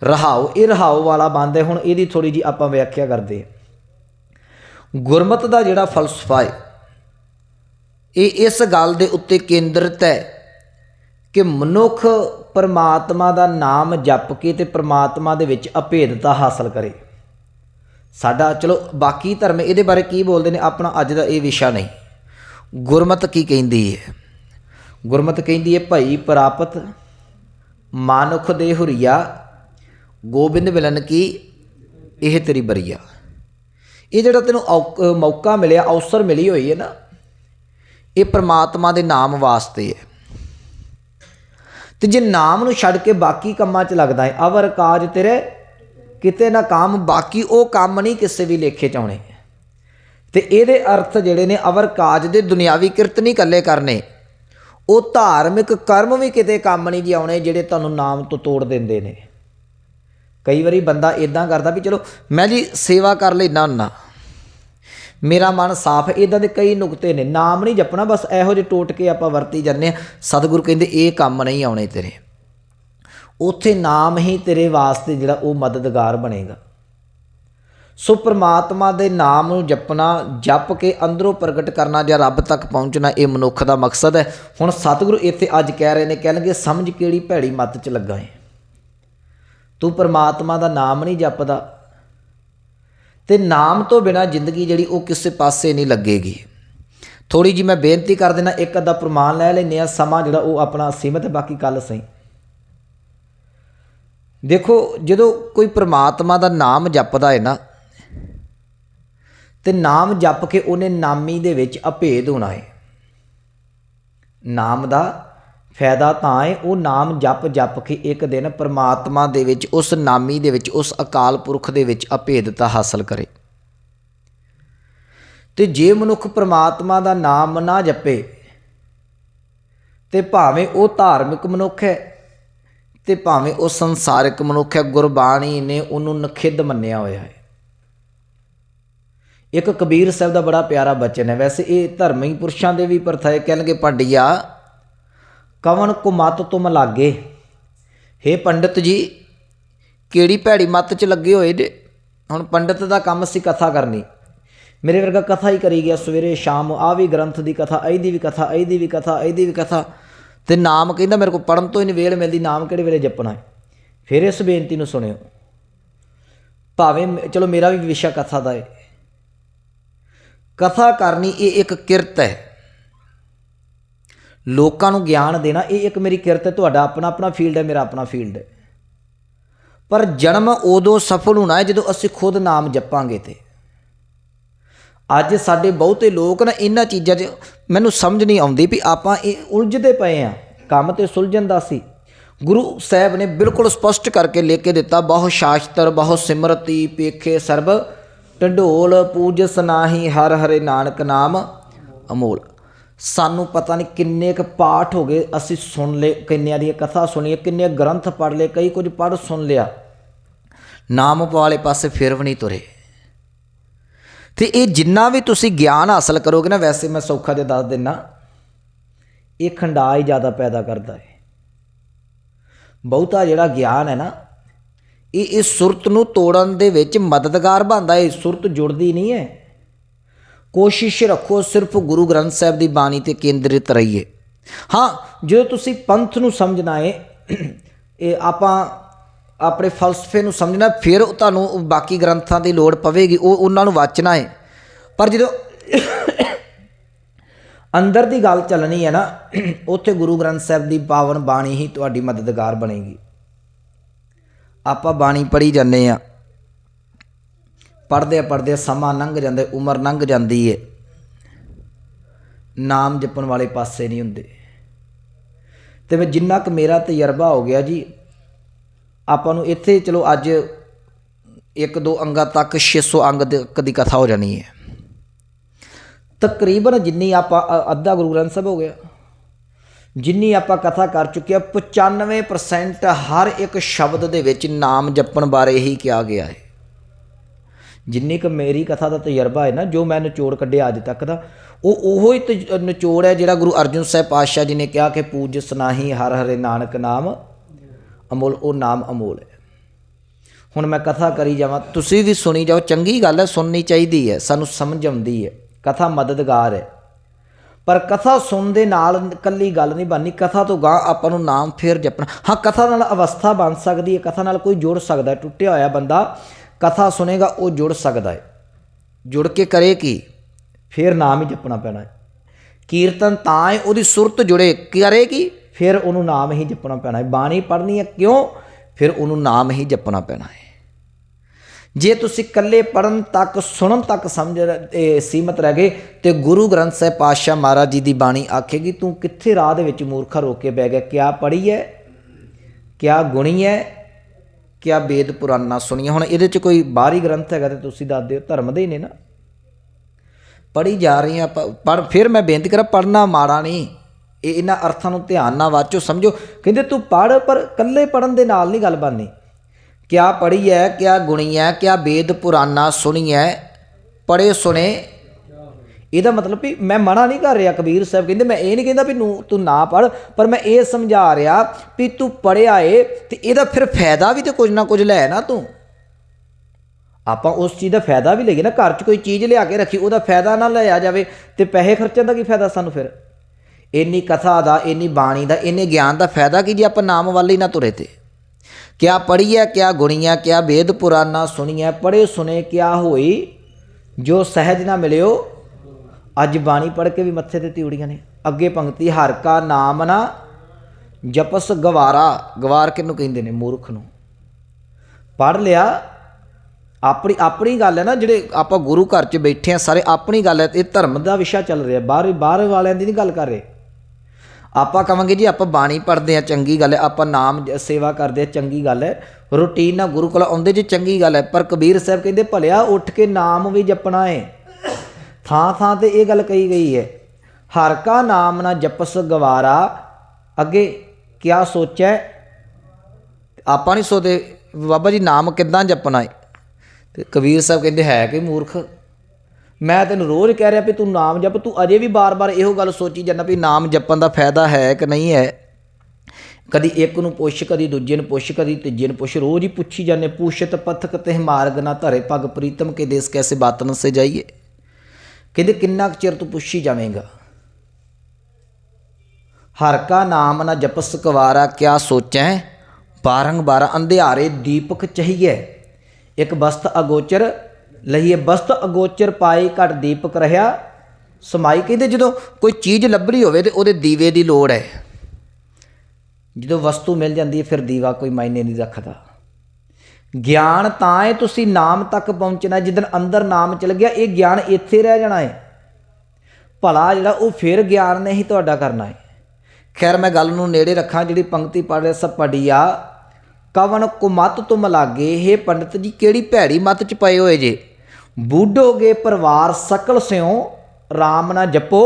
ਰਹਾਓ, ਇਹ ਰਹਾਓ ਵਾਲਾ ਬੰਦ ਹੈ ਹੁਣ ਇਹਦੀ ਥੋੜੀ ਜੀ ਆਪਾਂ ਵਿਆਖਿਆ ਕਰਦੇ ਹਾਂ ਗੁਰਮਤ ਦਾ ਜਿਹੜਾ ਫਲਸਫਾ ਹੈ ਇਹ ਇਸ ਗੱਲ ਦੇ ਉੱਤੇ ਕੇਂਦਰਿਤ ਹੈ ਕਿ ਮਨੁੱਖ ਪਰਮਾਤਮਾ ਦਾ ਨਾਮ ਜਪ ਕੇ ਤੇ ਪਰਮਾਤਮਾ ਦੇ ਵਿੱਚ ਅਭੇਦਤਾ ਹਾਸਲ ਕਰੇ। ਸਾਡਾ, ਚਲੋ, ਬਾਕੀ ਧਰਮ ਇਹਦੇ ਬਾਰੇ ਕੀ ਬੋਲਦੇ ਨੇ, ਆਪਣਾ ਅੱਜ ਦਾ ਇਹ ਵਿਸ਼ਾ ਨਹੀਂ। ਗੁਰਮਤ ਕੀ ਕਹਿੰਦੀ ਹੈ ਗੁਰਮਤ ਕਹਿੰਦੀ ਹੈ ਭਈ ਪ੍ਰਾਪਤ ਮਾਨੁਖ ਦੇ ਹੁਰੀਆ, ਗੋਬਿੰਦ ਮਿਲਨ ਕੀ ਇਹ ਤੇਰੀ ਬਰੀਆ? ਇਹ ਜਿਹੜਾ ਤੈਨੂੰ ਔਕ- ਮੌਕਾ ਮਿਲਿਆ, ਅਵਸਰ ਮਿਲੀ ਹੋਈ ਹੈ ਨਾ, ਇਹ ਪ੍ਰਮਾਤਮਾ ਦੇ ਨਾਮ ਵਾਸਤੇ ਹੈ ਤੇ ਜੇ ਨਾਮ ਨੂੰ ਛੱਡ ਕੇ ਬਾਕੀ ਕੰਮਾਂ 'ਚ ਲੱਗਦਾ ਹੈ, ਅਵਰ ਕਾਜ ਤੇਰੇ ਕਿਤੇ ਨਾ ਕਾਮ, ਬਾਕੀ ਉਹ ਕੰਮ ਨਹੀਂ ਕਿਸੇ ਵੀ ਲੇਖੇ 'ਚ ਆਉਣੇ। ਤੇ ਇਹਦੇ ਅਰਥ ਜਿਹੜੇ ਨੇ, ਅਵਰ ਕਾਜ ਦੇ ਦੁਨਿਆਵੀ ਕਿਰਤ ਨਹੀਂ ਇਕੱਲੇ ਕਰਨੇ। ਉਹ ਧਾਰਮਿਕ ਕਰਮ ਵੀ ਕਿਤੇ ਕੰਮ ਨਹੀਂ ਜੀ ਆਉਣੇ, ਜਿਹੜੇ ਤੁਹਾਨੂੰ ਨਾਮ ਤੋਂ ਤੋੜ ਦਿੰਦੇ ਨੇ। ਕਈ ਵਾਰੀ ਬੰਦਾ ਇਦਾਂ ਕਰਦਾ ਵੀ ਚਲੋ, ਮੈਂ ਜੀ ਸੇਵਾ ਕਰ ਲੈਣਾ ਹੁੰਨਾ। ਮੇਰਾ ਮਨ ਸਾਫ਼ ਇਦਾਂ ਦੇ ਕਈ ਨੁਕਤੇ ਨੇ। ਨਾਮ ਨਹੀਂ ਜਪਣਾ, ਬਸ ਇਹੋ ਜਿਹੇ ਟੋਟ ਕੇ ਆਪਾਂ ਵਰਤੀ ਜਾਂਦੇ ਆ ਸਤਿਗੁਰੂ ਕਹਿੰਦੇ, ਇਹ ਕੰਮ ਨਹੀਂ ਆਉਣੇ ਤੇਰੇ। ਉੱਥੇ ਨਾਮ ਹੀ ਤੇਰੇ ਵਾਸਤੇ ਜਿਹੜਾ ਉਹ ਮਦਦਗਾਰ ਬਣੇਗਾ। ਸੋ ਪ੍ਰਮਾਤਮਾ ਦੇ ਨਾਮ ਨੂੰ ਜਪਣਾ, ਜਪ ਕੇ ਅੰਦਰੋਂ ਪ੍ਰਗਟ ਕਰਨਾ ਜਾਂ ਰੱਬ ਤੱਕ ਪਹੁੰਚਣਾ, ਇਹ ਮਨੁੱਖ ਦਾ ਮਕਸਦ ਹੈ। ਹੁਣ ਸਤਿਗੁਰੂ ਇੱਥੇ ਅੱਜ ਕਹਿ ਰਹੇ ਨੇ, ਕਹਿਣਗੇ, ਸਮਝ ਕਿਹੜੀ ਭੈੜੀ ਮੱਤ 'ਚ ਲੱਗਾ ਹੈ ਤੂੰ ਪ੍ਰਮਾਤਮਾ ਦਾ ਨਾਮ ਨਹੀਂ ਜਪਦਾ। ਤੇ ਨਾਮ ਤੋਂ ਬਿਨਾ ਜ਼ਿੰਦਗੀ ਜਿਹੜੀ ਉਹ ਕਿਸੇ ਪਾਸੇ ਨਹੀਂ ਲੱਗੇਗੀ। ਥੋੜੀ ਜੀ ਮੈਂ ਬੇਨਤੀ ਕਰ ਦੇਣਾ ਇੱਕ ਅੱਧਾ ਪ੍ਰਮਾਣ ਲੈ ਲੈਨੇ ਆ ਸਮਾਂ ਜਿਹੜਾ ਉਹ ਆਪਣਾ ਸੀਮਤ ਬਾਕੀ ਕੱਲ ਸਹੀ। ਦੇਖੋ, ਜਦੋਂ ਕੋਈ ਪ੍ਰਮਾਤਮਾ ਦਾ ਨਾਮ ਜਪਦਾ ਹੈ ਨਾ, ਤੇ ਨਾਮ ਜਪ ਕੇ ਉਹਨੇ ਨਾਮੀ ਦੇ ਵਿੱਚ ਅਭੇਦ ਹੋਣਾ ਹੈ। ਨਾਮ ਦਾ ਫਾਇਦਾ ਤਾਂ ਹੈ ਉਹ ਨਾਮ ਜਪ ਜਪ ਕੇ ਇੱਕ ਦਿਨ ਪਰਮਾਤਮਾ ਦੇ ਵਿੱਚ, ਉਸ ਨਾਮੀ ਦੇ ਵਿੱਚ, ਉਸ ਅਕਾਲ ਪੁਰਖ ਦੇ ਵਿੱਚ ਅਭੇਦਤਾ ਹਾਸਲ ਕਰੇ। ਤੇ ਜੇ ਮਨੁੱਖ ਪਰਮਾਤਮਾ ਦਾ ਨਾਮ ਨਾ ਜਪੇ, ਤੇ ਭਾਵੇਂ ਉਹ ਧਾਰਮਿਕ ਮਨੁੱਖ ਹੈ, ਤੇ ਭਾਵੇਂ ਉਹ ਸੰਸਾਰਿਕ ਮਨੁੱਖ ਹੈ, ਗੁਰਬਾਣੀ ਨੇ ਉਹਨੂੰ ਨਖਿੱਧ ਮੰਨਿਆ ਹੋਇਆ ਹੈ। ਇੱਕ ਕਬੀਰ ਸਾਹਿਬ ਦਾ ਬੜਾ ਪਿਆਰਾ ਬਚਨ ਹੈ। ਵੈਸੇ ਇਹ ਧਰਮੀ ਪੁਰਸ਼ਾਂ ਦੇ ਵੀ ਪ੍ਰਥਾ ਹੈ। ਕਹਿਣਗੇ ਪੰਡਿਆ ਕਵਨ ਕੁ ਮਤ ਤੁਮ ਲਾਗੇ? हे ਪੰਡਿਤ ਜੀ, ਕਿਹੜੀ ਭੈੜੀ ਮੱਤ 'ਚ ਲੱਗੇ ਹੋਏ ਨੇ ਹੁਣ ਪੰਡਿਤ ਦਾ ਕੰਮ ਸੀ ਕਥਾ ਕਰਨੀ। ਮੇਰੇ ਵਰਗਾ ਕਥਾ ਹੀ ਕਰੀ ਗਿਆ ਸਵੇਰੇ, ਸ਼ਾਮ, ਆ ਵੀ ਗ੍ਰੰਥ ਦੀ ਕਥਾ ਇਹਦੀ ਵੀ ਕਥਾ ਇਹਦੀ ਵੀ ਕਥਾ ਇਹਦੀ ਵੀ ਕਥਾ। ਤੇ ਨਾਮ ਕਹਿੰਦਾ ਮੇਰੇ ਕੋਲ ਪੜਨ ਤੋਂ ਹੀ ਨਹੀਂ ਵੇਲ ਮਿਲਦੀ, ਨਾਮ ਕਿਹੜੇ ਵੇਲੇ ਜਪਣਾ ਹੈ? ਫਿਰ ਇਸ ਬੇਨਤੀ ਨੂੰ ਸੁਣਿਓ। ਭਾਵੇਂ ਮ- ਚਲੋ ਮੇਰਾ ਵੀ ਵਿਸ਼ਾ ਕਥਾ ਦਾ ਹੈ ਕਥਾ ਕਰਨੀ ਇਹ ਇੱਕ ਕਿਰਤ ਹੈ। ਲੋਕਾਂ ਨੂੰ ਗਿਆਨ ਦੇਣਾ, ਇਹ ਇੱਕ ਮੇਰੀ ਕਿਰਤ ਹੈ, ਤੁਹਾਡਾ ਆਪਣਾ ਆਪਣਾ ਫੀਲਡ ਹੈ, ਮੇਰਾ ਆਪਣਾ ਫੀਲਡ ਹੈ। ਪਰ ਜਨਮ ਉਦੋਂ ਸਫਲ ਹੋਣਾ ਹੈ ਜਦੋਂ ਅਸੀਂ ਖੁਦ ਨਾਮ ਜਪਾਂਗੇ ਤੇ। ਅੱਜ ਸਾਡੇ ਬਹੁਤੇ ਲੋਕ ਨਾ ਇਹਨਾਂ ਚੀਜ਼ਾਂ 'ਚ ਮੈਨੂੰ ਸਮਝ ਨਹੀਂ ਆਉਂਦੀ ਵੀ ਆਪਾਂ ਇਹ ਉਲਝਦੇ ਪਏ ਆ ਕੰਮ ਤੇ ਸੁਲਝਣ ਦਾ ਸੀ। ਗੁਰੂ ਸਾਹਿਬ ਨੇ ਬਿਲਕੁਲ ਸਪਸ਼ਟ ਕਰਕੇ ਲਿਖ ਕੇ ਦਿੱਤਾ, ਬਹੁ ਸ਼ਾਸਤਰ, ਬਹੁ ਸਿਮਰਤੀ, ਪੇਖੇ ਸਰਬ ਢੰਡੋਲ ਪੂਜ ਸਨਾਹੀ ਹਰ ਹਰੇ ਨਾਨਕ ਨਾਮ ਅਮੋਲ। ਸਾਨੂੰ ਪਤਾ ਨਹੀਂ ਕਿੰਨੇ ਕ ਪਾਠ ਹੋ ਗਏ, ਅਸੀਂ ਸੁਣ ਲਏ, ਕਿੰਨਿਆਂ ਦੀਆਂ ਕਥਾ ਸੁਣੀਏ ਕਿੰਨੇ ਗ੍ਰੰਥ ਪੜ੍ਹ ਲਏ, ਕਈ ਕੁਝ ਪੜ੍ਹ ਸੁਣ ਲਿਆ। ਨਾਮ ਵਾਲੇ ਪਾਸੇ ਫਿਰ ਵੀ ਨਹੀਂ ਤੁਰੇ। ਤੇ ਇਹ ਜਿੰਨਾ ਵੀ ਤੁਸੀਂ ਗਿਆਨ ਹਾਸਲ ਕਰੋਗੇ ਨਾ, ਵੈਸੇ ਮੈਂ ਸੌਖਾ ਜਿਹਾ ਦੱਸ ਦਿੰਨਾ, ਇਹ ਖੰਡਾ ਹੀ ਜ਼ਿਆਦਾ ਪੈਦਾ ਕਰਦਾ ਹੈ। ਬਹੁਤਾ ਜਿਹੜਾ ਗਿਆਨ ਹੈ ਨਾ, ਇਹ ਇਸ ਸੁਰਤ ਨੂੰ ਤੋੜਨ ਦੇ ਵਿੱਚ ਮਦਦਗਾਰ ਬਣਦਾ ਹੈ ਸੁਰਤ ਜੁੜਦੀ ਨਹੀਂ ਹੈ। ਕੋਸ਼ਿਸ਼ ਰੱਖੋ ਸਿਰਫ ਗੁਰੂ ਗ੍ਰੰਥ ਸਾਹਿਬ ਦੀ ਬਾਣੀ ਤੇ ਕੇਂਦਰਿਤ ਰਹੀਏ। ਹਾਂ, ਜਦੋਂ ਤੁਸੀਂ ਪੰਥ ਨੂੰ ਸਮਝਣਾ ਹੈ ਇਹ ਆਪਾਂ ਆਪਣੇ ਫਲਸਫੇ ਨੂੰ ਸਮਝਣਾ, ਫਿਰ ਤੁਹਾਨੂੰ ਬਾਕੀ ਗ੍ਰੰਥਾਂ ਦੀ ਲੋੜ ਪਵੇਗੀ, ਉਹ ਉਹਨਾਂ ਨੂੰ ਵਾਚਣਾ ਹੈ ਪਰ ਜਦੋਂ ਅੰਦਰ ਦੀ ਗੱਲ ਚੱਲਣੀ ਹੈ ਨਾ, ਉੱਥੇ ਗੁਰੂ ਗ੍ਰੰਥ ਸਾਹਿਬ ਦੀ ਪਾਵਨ ਬਾਣੀ ਹੀ ਤੁਹਾਡੀ ਮਦਦਗਾਰ ਬਣੇਗੀ। ਆਪਾਂ ਬਾਣੀ ਪੜ੍ਹੀ ਜਾਂਦੇ ਆ ਪੜ੍ਹਦੇ ਪੜ੍ਹਦੇ ਸਮਾਂ ਲੰਘ ਜਾਂਦਾ, ਉਮਰ ਲੰਘ ਜਾਂਦੀ ਏ। ਨਾਮ ਜਪਣ ਵਾਲੇ ਪਾਸੇ ਨਹੀਂ ਹੁੰਦੇ। ਤੇ ਮੈਂ ਜਿੰਨਾ ਕੁ ਮੇਰਾ ਤਜਰਬਾ ਹੋ ਗਿਆ ਜੀ, ਆਪਾਂ ਨੂੰ ਇੱਥੇ ਚਲੋ ਅੱਜ ਇੱਕ ਦੋ ਅੰਗਾਂ ਤੱਕ 600 ਅੰਗ ਦੇ- ਦੀ ਕਥਾ ਹੋ ਜਾਣੀ ਹੈ ਤਕਰੀਬਨ ਜਿੰਨੀ ਆਪਾਂ ਅੱਧਾ ਗੁਰੂ ਗ੍ਰੰਥ ਸਾਹਿਬ ਹੋ ਗਿਆ, ਜਿੰਨੀ ਆਪਾਂ ਕਥਾ ਕਰ ਚੁੱਕੇ ਆ 95% ਹਰ ਇੱਕ ਸ਼ਬਦ ਦੇ ਵਿੱਚ ਨਾਮ ਜਪਣ ਬਾਰੇ ਹੀ ਕਿਹਾ ਗਿਆ ਹੈ ਜਿੰਨੀ ਕੁ ਮੇਰੀ ਕਥਾ ਦਾ ਤਜਰਬਾ ਹੈ ਨਾ, ਜੋ ਮੈਂ ਨਿਚੋੜ ਕੱਢਿਆ ਅੱਜ ਤੱਕ ਦਾ, ਉਹ ਉਹੋ ਹੀ ਤਜ- ਨਿਚੋੜ ਹੈ ਜਿਹੜਾ ਗੁਰੂ ਅਰਜਨ ਸਾਹਿਬ ਪਾਤਸ਼ਾਹ ਜੀ ਨੇ ਕਿਹਾ ਕਿ ਪੂਜ ਸਨਾਹੀ ਹਰ ਹਰੇ ਨਾਨਕ ਨਾਮ, ਅਮੋਲ, ਉਹ ਨਾਮ ਅਮੋਲ ਹੈ। ਹੁਣ ਮੈਂ ਕਥਾ ਕਰੀ ਜਾਵਾਂ, ਤੁਸੀਂ ਵੀ ਸੁਣੀ ਜਾਓ, ਚੰਗੀ ਗੱਲ ਹੈ, ਸੁਣਨੀ ਚਾਹੀਦੀ ਹੈ, ਸਾਨੂੰ ਸਮਝ ਆਉਂਦੀ ਹੈ, ਕਥਾ ਮਦਦਗਾਰ ਹੈ। ਪਰ ਕਥਾ ਸੁਣਨ ਦੇ ਨਾਲ ਇਕੱਲੀ ਗੱਲ ਨਹੀਂ ਬਣਨੀ, ਕਥਾ ਤੋਂ ਗਾਂ ਆਪਾਂ ਨੂੰ ਨਾਮ ਫੇਰ ਜਪਣਾ। ਹਾਂ, ਕਥਾ ਨਾਲ ਅਵਸਥਾ ਬਣ ਸਕਦੀ ਹੈ, ਕਥਾ ਨਾਲ ਕੋਈ ਜੁੜ ਸਕਦਾ, ਟੁੱਟਿਆ ਹੋਇਆ ਬੰਦਾ ਕਥਾ ਸੁਨੇਗਾ ਉਹ ਜੁੜ ਸਕਦਾ ਹੈ ਜੁੜ ਕੇ ਕਰੇ ਕੀ? ਫਿਰ ਨਾਮ ਹੀ ਜਪਣਾ ਪੈਣਾ ਹੈ ਕੀਰਤਨ ਤਾਂ ਹੈ ਉਹਦੀ ਸੁਰਤ ਜੁੜੇ। ਕਰੇ ਕੀ? ਫਿਰ ਉਹਨੂੰ ਨਾਮ ਹੀ ਜਪਣਾ ਪੈਣਾ ਹੈ ਬਾਣੀ ਪੜ੍ਹਨੀ ਹੈ ਕਿਉਂ? ਫਿਰ ਉਹਨੂੰ ਨਾਮ ਹੀ ਜਪਣਾ ਪੈਣਾ ਹੈ ਜੇ ਤੁਸੀਂ ਇਕੱਲੇ ਪੜਨ ਤੱਕ, ਸੁਣਨ ਤੱਕ ਸਮਝ ਇਹ ਸੀਮਤ ਰਹਿ ਗਏ, ਤੇ ਗੁਰੂ ਗ੍ਰੰਥ ਸਾਹਿਬ ਪਾਤਸ਼ਾਹ ਮਹਾਰਾਜ ਜੀ ਦੀ ਬਾਣੀ ਆਖੇਗੀ, ਤੂੰ ਕਿੱਥੇ ਰਾਹ ਦੇ ਵਿੱਚ ਮੂਰਖਾ ਰੋਕ ਕੇ ਬਹਿ ਗਿਆ? ਕਿਆ ਪੜ੍ਹੀ ਹੈ ਕਿਆ ਗੁਣੀ ਹੈ ਕਿਆ ਵੇਦ ਪੁਰਾਨਾ ਸੁਣੀਆਂ? ਹੁਣ ਇਹਦੇ ਚ ਕੋਈ ਬਾਹਰੀ ਗ੍ਰੰਥ ਹੈਗਾ ਤੇ ਤੁਸੀਂ ਦੱਸ ਦਿਓ, ਧਰਮ ਦੇ ਹੀ ਨੇ ਨਾ। ਪੜ੍ਹੀ ਜਾ ਰਹੀ ਆ ਪੜ ਫਿਰ ਮੈਂ ਬੇਨਤੀ ਕਰਾਂ ਪੜਨਾ ਮਾੜਾ ਨਹੀਂ। ਇਹ ਇਹਨਾਂ ਅਰਥਾਂ ਨੂੰ ਧਿਆਨ ਨਾਲ ਵਾਚੋ, ਸਮਝੋ। ਕਹਿੰਦੇ ਤੂੰ ਪੜ ਪਰ ਇਕੱਲੇ ਪੜਨ ਦੇ ਨਾਲ ਨਹੀਂ ਗੱਲ ਬਣਨੀ। ਕਿਆ ਪੜ੍ਹੀ ਹੈ, ਕਿਆ ਗੁਣੀ ਹੈ, ਕਿਆ ਵੇਦ ਪੁਰਾਨਾ ਸੁਣੀ ਹੈ ਪੜੇ ਸੁਣੇ ਇਹਦਾ ਮਤਲਬ ਵੀ ਮੈਂ ਮਨਾ ਨਹੀਂ ਕਰ ਰਿਹਾ ਕਬੀਰ ਸਾਹਿਬ, ਕਹਿੰਦੇ ਮੈਂ ਇਹ ਨਹੀਂ ਕਹਿੰਦਾ ਵੀ ਨੂੰ ਤੂੰ ਨਾ ਪੜ ਪਰ ਮੈਂ ਇਹ ਸਮਝਾ ਰਿਹਾ ਵੀ ਤੂੰ ਪੜਿਆ ਏ ਤੇ ਇਹਦਾ ਫਿਰ ਫਾਇਦਾ ਵੀ ਤੇ ਕੁਝ ਨਾ ਕੁਝ ਲੈ ਨਾ ਤੂੰ। ਆਪਾਂ ਉਸ ਚੀਜ਼ ਦਾ ਫਾਇਦਾ ਵੀ ਲਈਏ ਨਾ, ਘਰ 'ਚ ਕੋਈ ਚੀਜ਼ ਲਿਆ ਕੇ ਰੱਖੀ, ਉਹਦਾ ਫਾਇਦਾ ਨਾ ਲਿਆ ਜਾਵੇ ਤੇ ਪੈਸੇ ਖਰਚਣ ਦਾ ਕੀ ਫਾਇਦਾ ਸਾਨੂੰ ਫਿਰ? ਇੰਨੀ ਕਥਾ ਦਾ, ਇੰਨੀ ਬਾਣੀ ਦਾ, ਇੰਨੇ ਗਿਆਨ ਦਾ ਫਾਇਦਾ ਕੀ ਜੇ ਆਪਾਂ ਨਾਮ ਵੱਲ ਹੀ ਨਾ ਤੁਰੇ ਤੇ? ਕਿਆ ਪੜੀਐ ਕਿਆ ਗੁਣੀਐ, ਕਿਆ ਵੇਦ ਪੁਰਾਨਾ ਸੁਣੀਐ ਪੜੇ ਸੁਨੇ ਕਿਆ ਹੋਈ, ਜੋ ਸਹਿਜ ਨਾ ਮਿਲਿਓ ਅੱਜ ਬਾਣੀ ਪੜ੍ਹ ਕੇ ਵੀ ਮੱਥੇ ਤੇ ਤਿਉੜੀਆਂ ਨੇ। ਅੱਗੇ ਪੰਕਤੀ, ਹਰ ਕਾ ਨਾਮ ਨਾ ਜਪਸ ਗਵਾਰਾ। ਗਵਾਰ ਕਿਹਨੂੰ ਕਹਿੰਦੇ ਨੇ? ਮੂਰਖ ਨੂੰ। ਪੜ ਲਿਆ। ਆਪਣੀ ਆਪਣੀ ਗੱਲ ਹੈ ਨਾ, ਜਿਹੜੇ ਆਪਾਂ ਗੁਰੂ ਘਰ 'ਚ ਬੈਠੇ ਆ ਸਾਰੇ ਆਪਣੀ ਗੱਲ ਹੈ, ਇਹ ਧਰਮ ਦਾ ਵਿਸ਼ਾ ਚੱਲ ਰਿਹਾ। ਬਾਹਰ ਬਾਹਰ ਵਾਲਿਆਂ ਦੀ ਨਹੀਂ ਗੱਲ ਕਰ ਰਹੇ। ਆਪਾਂ ਕਵਾਂਗੇ ਜੀ, ਆਪਾਂ ਬਾਣੀ ਪੜ੍ਹਦੇ ਆ ਚੰਗੀ ਗੱਲ ਹੈ। ਆਪਾਂ ਨਾਮ ਜ- ਸੇਵਾ ਕਰਦੇ ਆ ਚੰਗੀ ਗੱਲ ਹੈ। ਰੂਟੀਨ ਨਾਲ ਗੁਰੂ ਕੋਲ ਆਉਂਦੇ ਜੀ, ਚੰਗੀ ਗੱਲ ਹੈ। ਪਰ ਕਬੀਰ ਸਾਹਿਬ ਕਹਿੰਦੇ, ਭਲਿਆ, ਉੱਠ ਕੇ ਨਾਮ ਵੀ ਜਪਣਾ ਹੈ। ਥਾਂ ਥਾਂ ਤੇ ਇਹ ਗੱਲ ਕਹੀ ਗਈ ਹੈ, ਹਰ ਕਾ ਨਾਮ ਨਾ ਜਪਸ ਗਵਾਰਾ, ਅੱਗੇ ਕਿਆ ਸੋਚੈ? ਆਪਾਂ ਨਹੀਂ ਸੋਚਦੇ, ਬਾਬਾ ਜੀ ਨਾਮ ਕਿੱਦਾਂ ਜਪਣਾ ਹੈ ਤੇ ਕਬੀਰ ਸਾਹਿਬ ਕਹਿੰਦੇ ਹੈ ਕਿ ਮੂਰਖ, ਮੈਂ ਤੈਨੂੰ ਰੋਜ਼ ਕਹਿ ਰਿਹਾ ਵੀ ਤੂੰ ਨਾਮ ਜਪ, ਤੂੰ ਅਜੇ ਵੀ ਬਾਰ-ਬਾਰ ਇਹੋ ਗੱਲ ਸੋਚੀ ਜਾਂਦਾ ਵੀ ਨਾਮ ਜਪਣ ਦਾ ਫਾਇਦਾ ਹੈ ਕਿ ਨਹੀਂ ਹੈ? ਕਦੀ ਇੱਕ ਨੂੰ ਪੁੱਛ, ਕਦੀ ਦੂਜੇ ਨੂੰ ਪੁੱਛ, ਕਦੀ ਤੀਜੇ ਨੂੰ ਪੁੱਛ, ਰੋਜ਼ ਹੀ ਪੁੱਛੀ ਜਾਂਦੇ, ਪੂਛਤ ਪਥਕ ਤੇ ਮਾਰਗ ਨਾ ਧਰੇ ਪਗ ਪ੍ਰੀਤਮ ਕੇ ਦੇਸ ਕੈਸੇ ਬਾਤਨ ਸੇ ਜਾਈਏ? ਕਹਿੰਦੇ ਕਿੰਨਾ ਕੁ ਚਿਰ ਤੂੰ ਪੁੱਛੀ ਜਾਵੇਂਗਾ? ਹਰ ਕਾ ਨਾਮ ਨਾ ਜਪਸ ਕਵਾਰਾ, ਕਿਆ ਸੋਚੈ? ਬਾਰੰਬਾਰ ਅੰਧਿਆਰੇ ਦੀਪਕ ਚਹੀਏ ਇੱਕ ਬਸਤ ਅਗੋਚਰ ਲਈਏ ਬਸਤ ਅਗੋਚਰ ਪਾਈ ਘਟ ਦੀਪਕ ਰਹਾ। ਸਮਾਈ ਕਹਿੰਦੇ ਜਦੋਂ ਕੋਈ ਚੀਜ਼ ਲੱਭਣੀ ਹੋਵੇ ਤੇ ਉਹਦੇ ਦੀਵੇ ਦੀ ਲੋੜ ਹੈ ਜਦੋਂ ਵਸਤੂ ਮਿਲ ਜਾਂਦੀ ਹੈ ਫਿਰ ਦੀਵਾ ਕੋਈ ਮਾਇਨੇ ਨਹੀਂ ਰੱਖਦਾ। ਗਿਆਨ ਤਾਂ ਹੈ ਤੁਸੀਂ ਨਾਮ ਤੱਕ ਪਹੁੰਚਣਾ ਜਿੱਦਨ ਅੰਦਰ ਨਾਮ ਚਲ ਗਿਆ, ਇਹ ਗਿਆਨ ਇੱਥੇ ਰਹਿ ਜਾਣਾ ਹੈ ਭਲਾ ਜਿਹੜਾ ਉਹ ਫਿਰ ਗਿਆਨ ਨੇ ਹੀ ਤੁਹਾਡਾ ਕਰਨਾ ਹੈ ਖੈਰ, ਮੈਂ ਗੱਲ ਨੂੰ ਨੇੜੇ ਰੱਖਾਂ, ਜਿਹੜੀ ਪੰਕਤੀ ਪੜ ਰਿਹਾ ਸਪੜੀਆ ਕਵਨ ਕੁਮਤ ਤੁਮ ਲਾਗੇ हे ਪੰਡਤ ਜੀ, ਕਿਹੜੀ ਭੈੜੀ ਮਤ ਚ ਪਏ ਹੋਏ ਜੇ? ਬੂਢੋਗੇ ਪਰਿਵਾਰ ਸਕਲ ਸਿਓ RAM ਨਾ ਜਪੋ,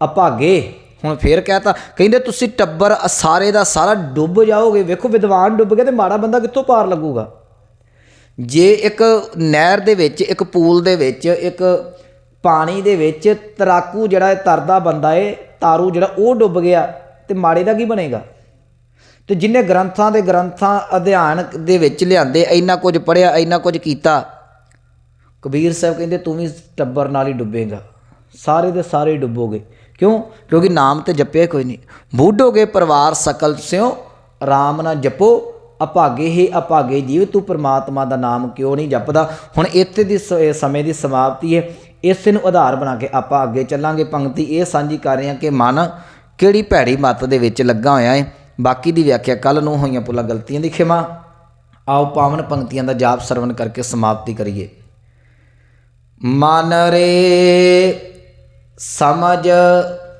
ਅਭਾਗੇ। ਹੁਣ ਫੇਰ ਕਹਤਾ, ਕਹਿੰਦੇ ਤੁਸੀਂ ਟੱਬਰ ਸਾਰੇ ਦਾ ਸਾਰਾ ਡੁੱਬ ਜਾਓਗੇ। ਵੇਖੋ, ਵਿਦਵਾਨ ਡੁੱਬ ਗਿਆ ਤੇ ਮਾੜਾ ਬੰਦਾ ਕਿੱਥੋਂ ਪਾਰ ਲੱਗੂਗਾ? ਜੇ ਇੱਕ ਨਹਿਰ ਦੇ ਵਿੱਚ, ਇੱਕ ਪੂਲ ਦੇ ਵਿੱਚ, ਇੱਕ ਪਾਣੀ ਦੇ ਵਿੱਚ ਤਰਾਕੂ ਜਿਹੜਾ ਤਰਦਾ ਬੰਦਾ ਏ, ਤਾਰੂ ਜਿਹੜਾ ਉਹ ਡੁੱਬ ਗਿਆ ਤੇ ਮਾੜੇ ਦਾ ਕੀ ਬਣੇਗਾ? ਤੇ ਜਿਨੇ ਗ੍ਰੰਥਾਂ ਦੇ ਗ੍ਰੰਥਾਂ ਅਧਿਐਨ ਦੇ ਵਿੱਚ ਲਿਆਂਦੇ, ਇੰਨਾ ਕੁਝ ਪੜਿਆ ਇੰਨਾ ਕੁਝ ਕੀਤਾ, ਕਬੀਰ ਸਾਹਿਬ ਕਹਿੰਦੇ, ਤੂੰ ਵੀ ਟੱਬਰ ਨਾਲ ਹੀ ਡੁੱਬੇਗਾ। ਸਾਰੇ ਦੇ ਸਾਰੇ ਡੁੱਬੋਗੇ। ਕਿਉਂ? ਕਿਉਂਕਿ ਨਾਮ ਤੇ ਜਪਿਆ ਕੋਈ ਨਹੀਂ। ਬੂਢੋਗੇ ਪਰਿਵਾਰ ਸਕਲ ਸਿਓ, ਆਰਾਮ ਨਾਲ ਜਪੋ। ਅਭਾਗੇ ਹੀ ਅਭਾਗੇ ਜੀਵ, ਤੂੰ ਪ੍ਰਮਾਤਮਾ ਦਾ ਨਾਮ ਕਿਉਂ ਨਹੀਂ ਜਪਦਾ? ਹੁਣ ਇੱਥੇ ਦੀ ਸ- ਸਮੇਂ ਦੀ ਸਮਾਪਤੀ ਹੈ। ਇਸੇ ਨੂੰ ਆਧਾਰ ਬਣਾ ਕੇ ਆਪਾਂ ਅੱਗੇ ਚੱਲਾਂਗੇ। ਪੰਕਤੀ ਇਹ ਸਾਂਝੀ ਕਰ ਰਹੇ ਹਾਂ ਕਿ ਮਨ ਕਿਹੜੀ ਭੈੜੀ ਮੱਤ ਦੇ ਵਿੱਚ ਲੱਗਾ ਹੋਇਆ ਹੈ। ਬਾਕੀ ਦੀ ਵਿਆਖਿਆ ਕੱਲ ਨੂੰ ਹੋਈਆਂ ਪੁੱਲਾ ਗਲਤੀਆਂ ਦੀ ਖਿਮਾ। ਆਓ ਪਾਵਨ ਪੰਕਤੀਆਂ ਦਾ ਜਾਪ ਸਰਵਣ ਕਰਕੇ ਸਮਾਪਤੀ ਕਰੀਏ। ਮਨ ਰੇ ਸਮਝ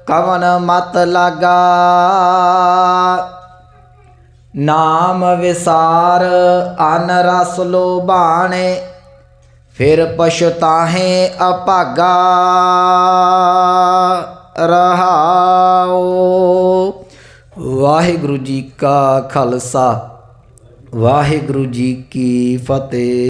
ਕਵਨ ਮਤ ਲਾਗਾ। ਨਾਮ ਵਿਸਾਰ ਅਨ ਰਸ ਲੋਭਾਣੇ, ਫਿਰ ਪਛਤਾਹੇ ਅਭਾਗਾ। ਰਹਾਓ ਵਾਹਿਗੁਰੂ ਜੀ ਕਾ ਖਾਲਸਾ, ਵਾਹਿਗੁਰੂ ਜੀ ਕੀ ਫਤਿਹ।